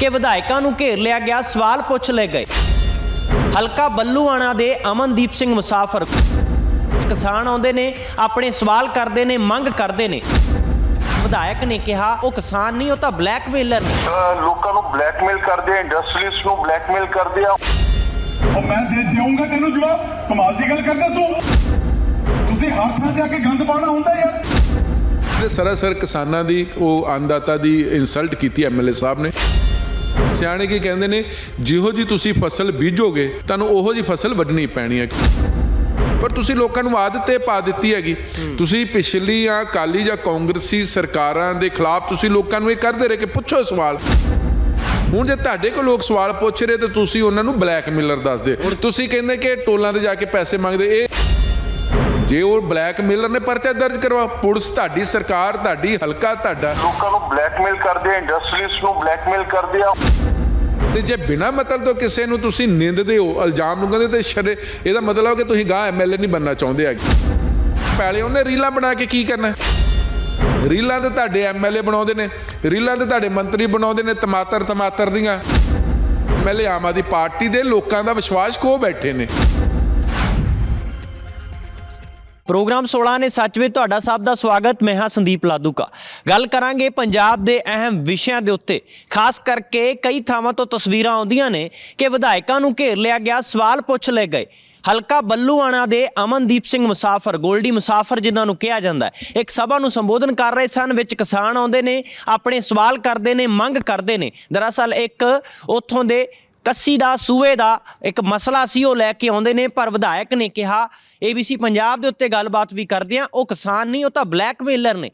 ਕਿ ਵਿਧਾਇਕਾਂ ਨੂੰ ਘੇਰ ਲਿਆ ਗਿਆ ਸਵਾਲ ਪੁੱਛ ਲਏ ਗਏ। ਹਲਕਾ ਬੱਲੂਆਣਾ ਦੇ ਅਮਨਦੀਪ ਸਿੰਘ ਮੁਸਾਫਰ। ਕਿਸਾਨ ਆਉਂਦੇ ਨੇ ਆਪਣੇ ਸਵਾਲ ਕਰਦੇ ਨੇ ਮੰਗ ਕਰਦੇ ਨੇ। ਵਿਧਾਇਕ ਨੇ ਕਿਹਾ ਉਹ ਕਿਸਾਨ ਨਹੀਂ ਉਹ ਤਾਂ ਬਲੈਕਮੇਲਰ ਨੇ। ਲੋਕਾਂ ਨੂੰ ਬਲੈਕਮੇਲ ਕਰਦੇ ਆ ਇੰਡਸਟਰੀਜ਼ ਨੂੰ ਬਲੈਕਮੇਲ ਕਰਦੇ ਆ। ਉਹ ਮੈਂ ਦੇ ਦੇਵਾਂਗਾ ਤੈਨੂੰ ਜਵਾਬ ਕਮਾਲ ਦੀ ਗੱਲ ਕਰਦਾ ਤੂੰ। ਤੁਸੀਂ ਹਰ ਥਾਂ ਤੇ ਆ ਕੇ ਗੰਦ ਪਾਉਣਾ ਹੁੰਦਾ ਯਾਰ। ਸਰਾਸਰ ਕਿਸਾਨਾਂ ਦੀ ਉਹ ਅੰਨਦਾਤਾ ਦੀ ਇਨਸਲਟ ਕੀਤੀ ਐਮਐਲਏ ਸਾਹਿਬ ਨੇ। ਸਿਆਣੇ ਕੀ ਕਹਿੰਦੇ ਨੇ ਜਿਹੋ ਜੀ ਤੁਸੀਂ ਫਸਲ ਬੀਜੋਗੇ ਤੁਹਾਨੂੰ ਉਹੋ ਜੀ ਫਸਲ ਵੱਢਣੀ ਪੈਣੀ ਹੈ ਪਰ ਤੁਸੀਂ ਲੋਕਾਂ ਨੂੰ ਆਦਤ ਤੇ ਪਾ ਦਿੱਤੀ ਹੈਗੀ। ਤੁਸੀਂ ਪਿਛਲੀ ਜਾਂ ਕਾਲੀ ਜਾਂ ਕਾਂਗਰਸੀ ਸਰਕਾਰਾਂ ਦੇ ਖਿਲਾਫ ਤੁਸੀਂ ਲੋਕਾਂ ਨੂੰ ਇਹ ਕਰਦੇ ਰਹੇ ਕਿ ਪੁੱਛੋ ਸਵਾਲ। ਹੁਣ ਜੇ ਤੁਹਾਡੇ ਕੋਲ ਲੋਕ ਸਵਾਲ ਪੁੱਛ ਰਹੇ ਤੇ ਤੁਸੀਂ ਉਹਨਾਂ ਨੂੰ ਬਲੈਕਮੇਲਰ ਦੱਸਦੇ। ਤੁਸੀਂ ਕਹਿੰਦੇ ਕਿ ਟੋਲਾਂ ਤੇ ਜਾ ਕੇ ਪੈਸੇ ਮੰਗਦੇ ਇਹ ਜੇ ਉਹ ਬਲੈਕਮੇਲਰ ਨੇ ਪਰਚਾ ਦਰਜ ਕਰਵਾ ਪੁਲਿਸ ਤੁਹਾਡੀ ਸਰਕਾਰ ਤੁਹਾਡੀ ਹਲਕਾ ਤੁਹਾਡਾ। ਲੋਕਾਂ ਨੂੰ ਬਲੈਕਮੇਲ ਕਰਦੇ ਆ ਇੰਡਸਟਰੀਜ਼ ਨੂੰ ਬਲੈਕਮੇਲ ਕਰਦੇ ਆ। ਤੇ ਜੇ ਬਿਨਾ ਮਤਲਬ ਤੋਂ ਕਿਸੇ ਨੂੰ ਤੁਸੀਂ ਨਿੰਦਦੇ ਹੋ ਇਲਜ਼ਾਮ ਲਗਾਉਂਦੇ ਤੇ ਸ਼ਰੇ ਇਹਦਾ ਮਤਲਬ ਹੈ ਕਿ ਤੁਸੀਂ ਗਾਂ ਐਮਐਲਏ ਨਹੀਂ ਬੰਨਣਾ ਚਾਹੁੰਦੇ ਹੈਗੇ। ਪਹਿਲੇ ਉਹਨੇ ਰੀਲਾਂ ਬਣਾ ਕੇ ਕੀ ਕਰਨਾ? ਰੀਲਾਂ ਤੇ ਤੁਹਾਡੇ ਐਮਐਲਏ ਬਣਾਉਂਦੇ ਨੇ ਰੀਲਾਂ ਤੇ ਤੁਹਾਡੇ ਮੰਤਰੀ ਬਣਾਉਂਦੇ ਨੇ ਟਮਾਟਰ ਟਮਾਟਰ ਦੀਆਂ ਐਮਐਲਏ ਆਮ ਆਦਮੀ ਪਾਰਟੀ ਦੇ ਲੋਕਾਂ ਦਾ ਵਿਸ਼ਵਾਸ ਖੋ ਬੈਠੇ ਨੇ। ਪ੍ਰੋਗਰਾਮ 16 ਨੇ ਸੱਚ ਵਿੱਚ ਤੁਹਾਡਾ ਸਭ ਦਾ ਸਵਾਗਤ। ਮੈਂ ਹਾਂ ਸੰਦੀਪ ਲਾਦੂਕਾ। ਗੱਲ ਕਰਾਂਗੇ ਪੰਜਾਬ ਦੇ ਅਹਿਮ ਵਿਸ਼ਿਆਂ ਦੇ ਉੱਤੇ। ਖਾਸ ਕਰਕੇ ਕਈ ਥਾਵਾਂ ਤੋਂ ਤਸਵੀਰਾਂ ਆਉਂਦੀਆਂ ਨੇ ਕਿ ਵਿਧਾਇਕਾਂ ਨੂੰ ਘੇਰ ਲਿਆ ਗਿਆ, ਸਵਾਲ ਪੁੱਛ ਲਏ ਗਏ। ਹਲਕਾ ਬੱਲੂਆਣਾ ਦੇ ਅਮਨਦੀਪ ਸਿੰਘ ਮੁਸਾਫਰ, ਗੋਲਡੀ ਮੁਸਾਫਰ ਜਿਨ੍ਹਾਂ ਨੂੰ ਕਿਹਾ ਜਾਂਦਾ ਹੈ, ਇੱਕ ਸਭਾ ਨੂੰ ਸੰਬੋਧਨ ਕਰ ਰਹੇ ਸਨ, ਵਿੱਚ ਕਿਸਾਨ ਆਉਂਦੇ ਨੇ, ਆਪਣੇ ਸਵਾਲ ਕਰਦੇ ਨੇ, ਮੰਗ ਕਰਦੇ ਨੇ। ਦਰਅਸਲ ਇੱਕ ਉੱਥੋਂ ਦੇ ਕੱਸੀ ਦਾ, ਸੂਏ ਦਾ ਇੱਕ ਮਸਲਾ ਸੀ, ਉਹ ਲੈ ਕੇ ਆਉਂਦੇ ਨੇ, ਪਰ ਵਿਧਾਇਕ ਨੇ ਕਿਹਾ ABC ਪੰਜਾਬ ਦੇ ਉੱਤੇ ਗੱਲਬਾਤ ਵੀ ਕਰਦੇ ਆ, ਉਹ ਕਿਸਾਨ ਨਹੀਂ, ਉਹ ਤਾਂ ਬਲੈਕਮੇਲਰ ਨੇ।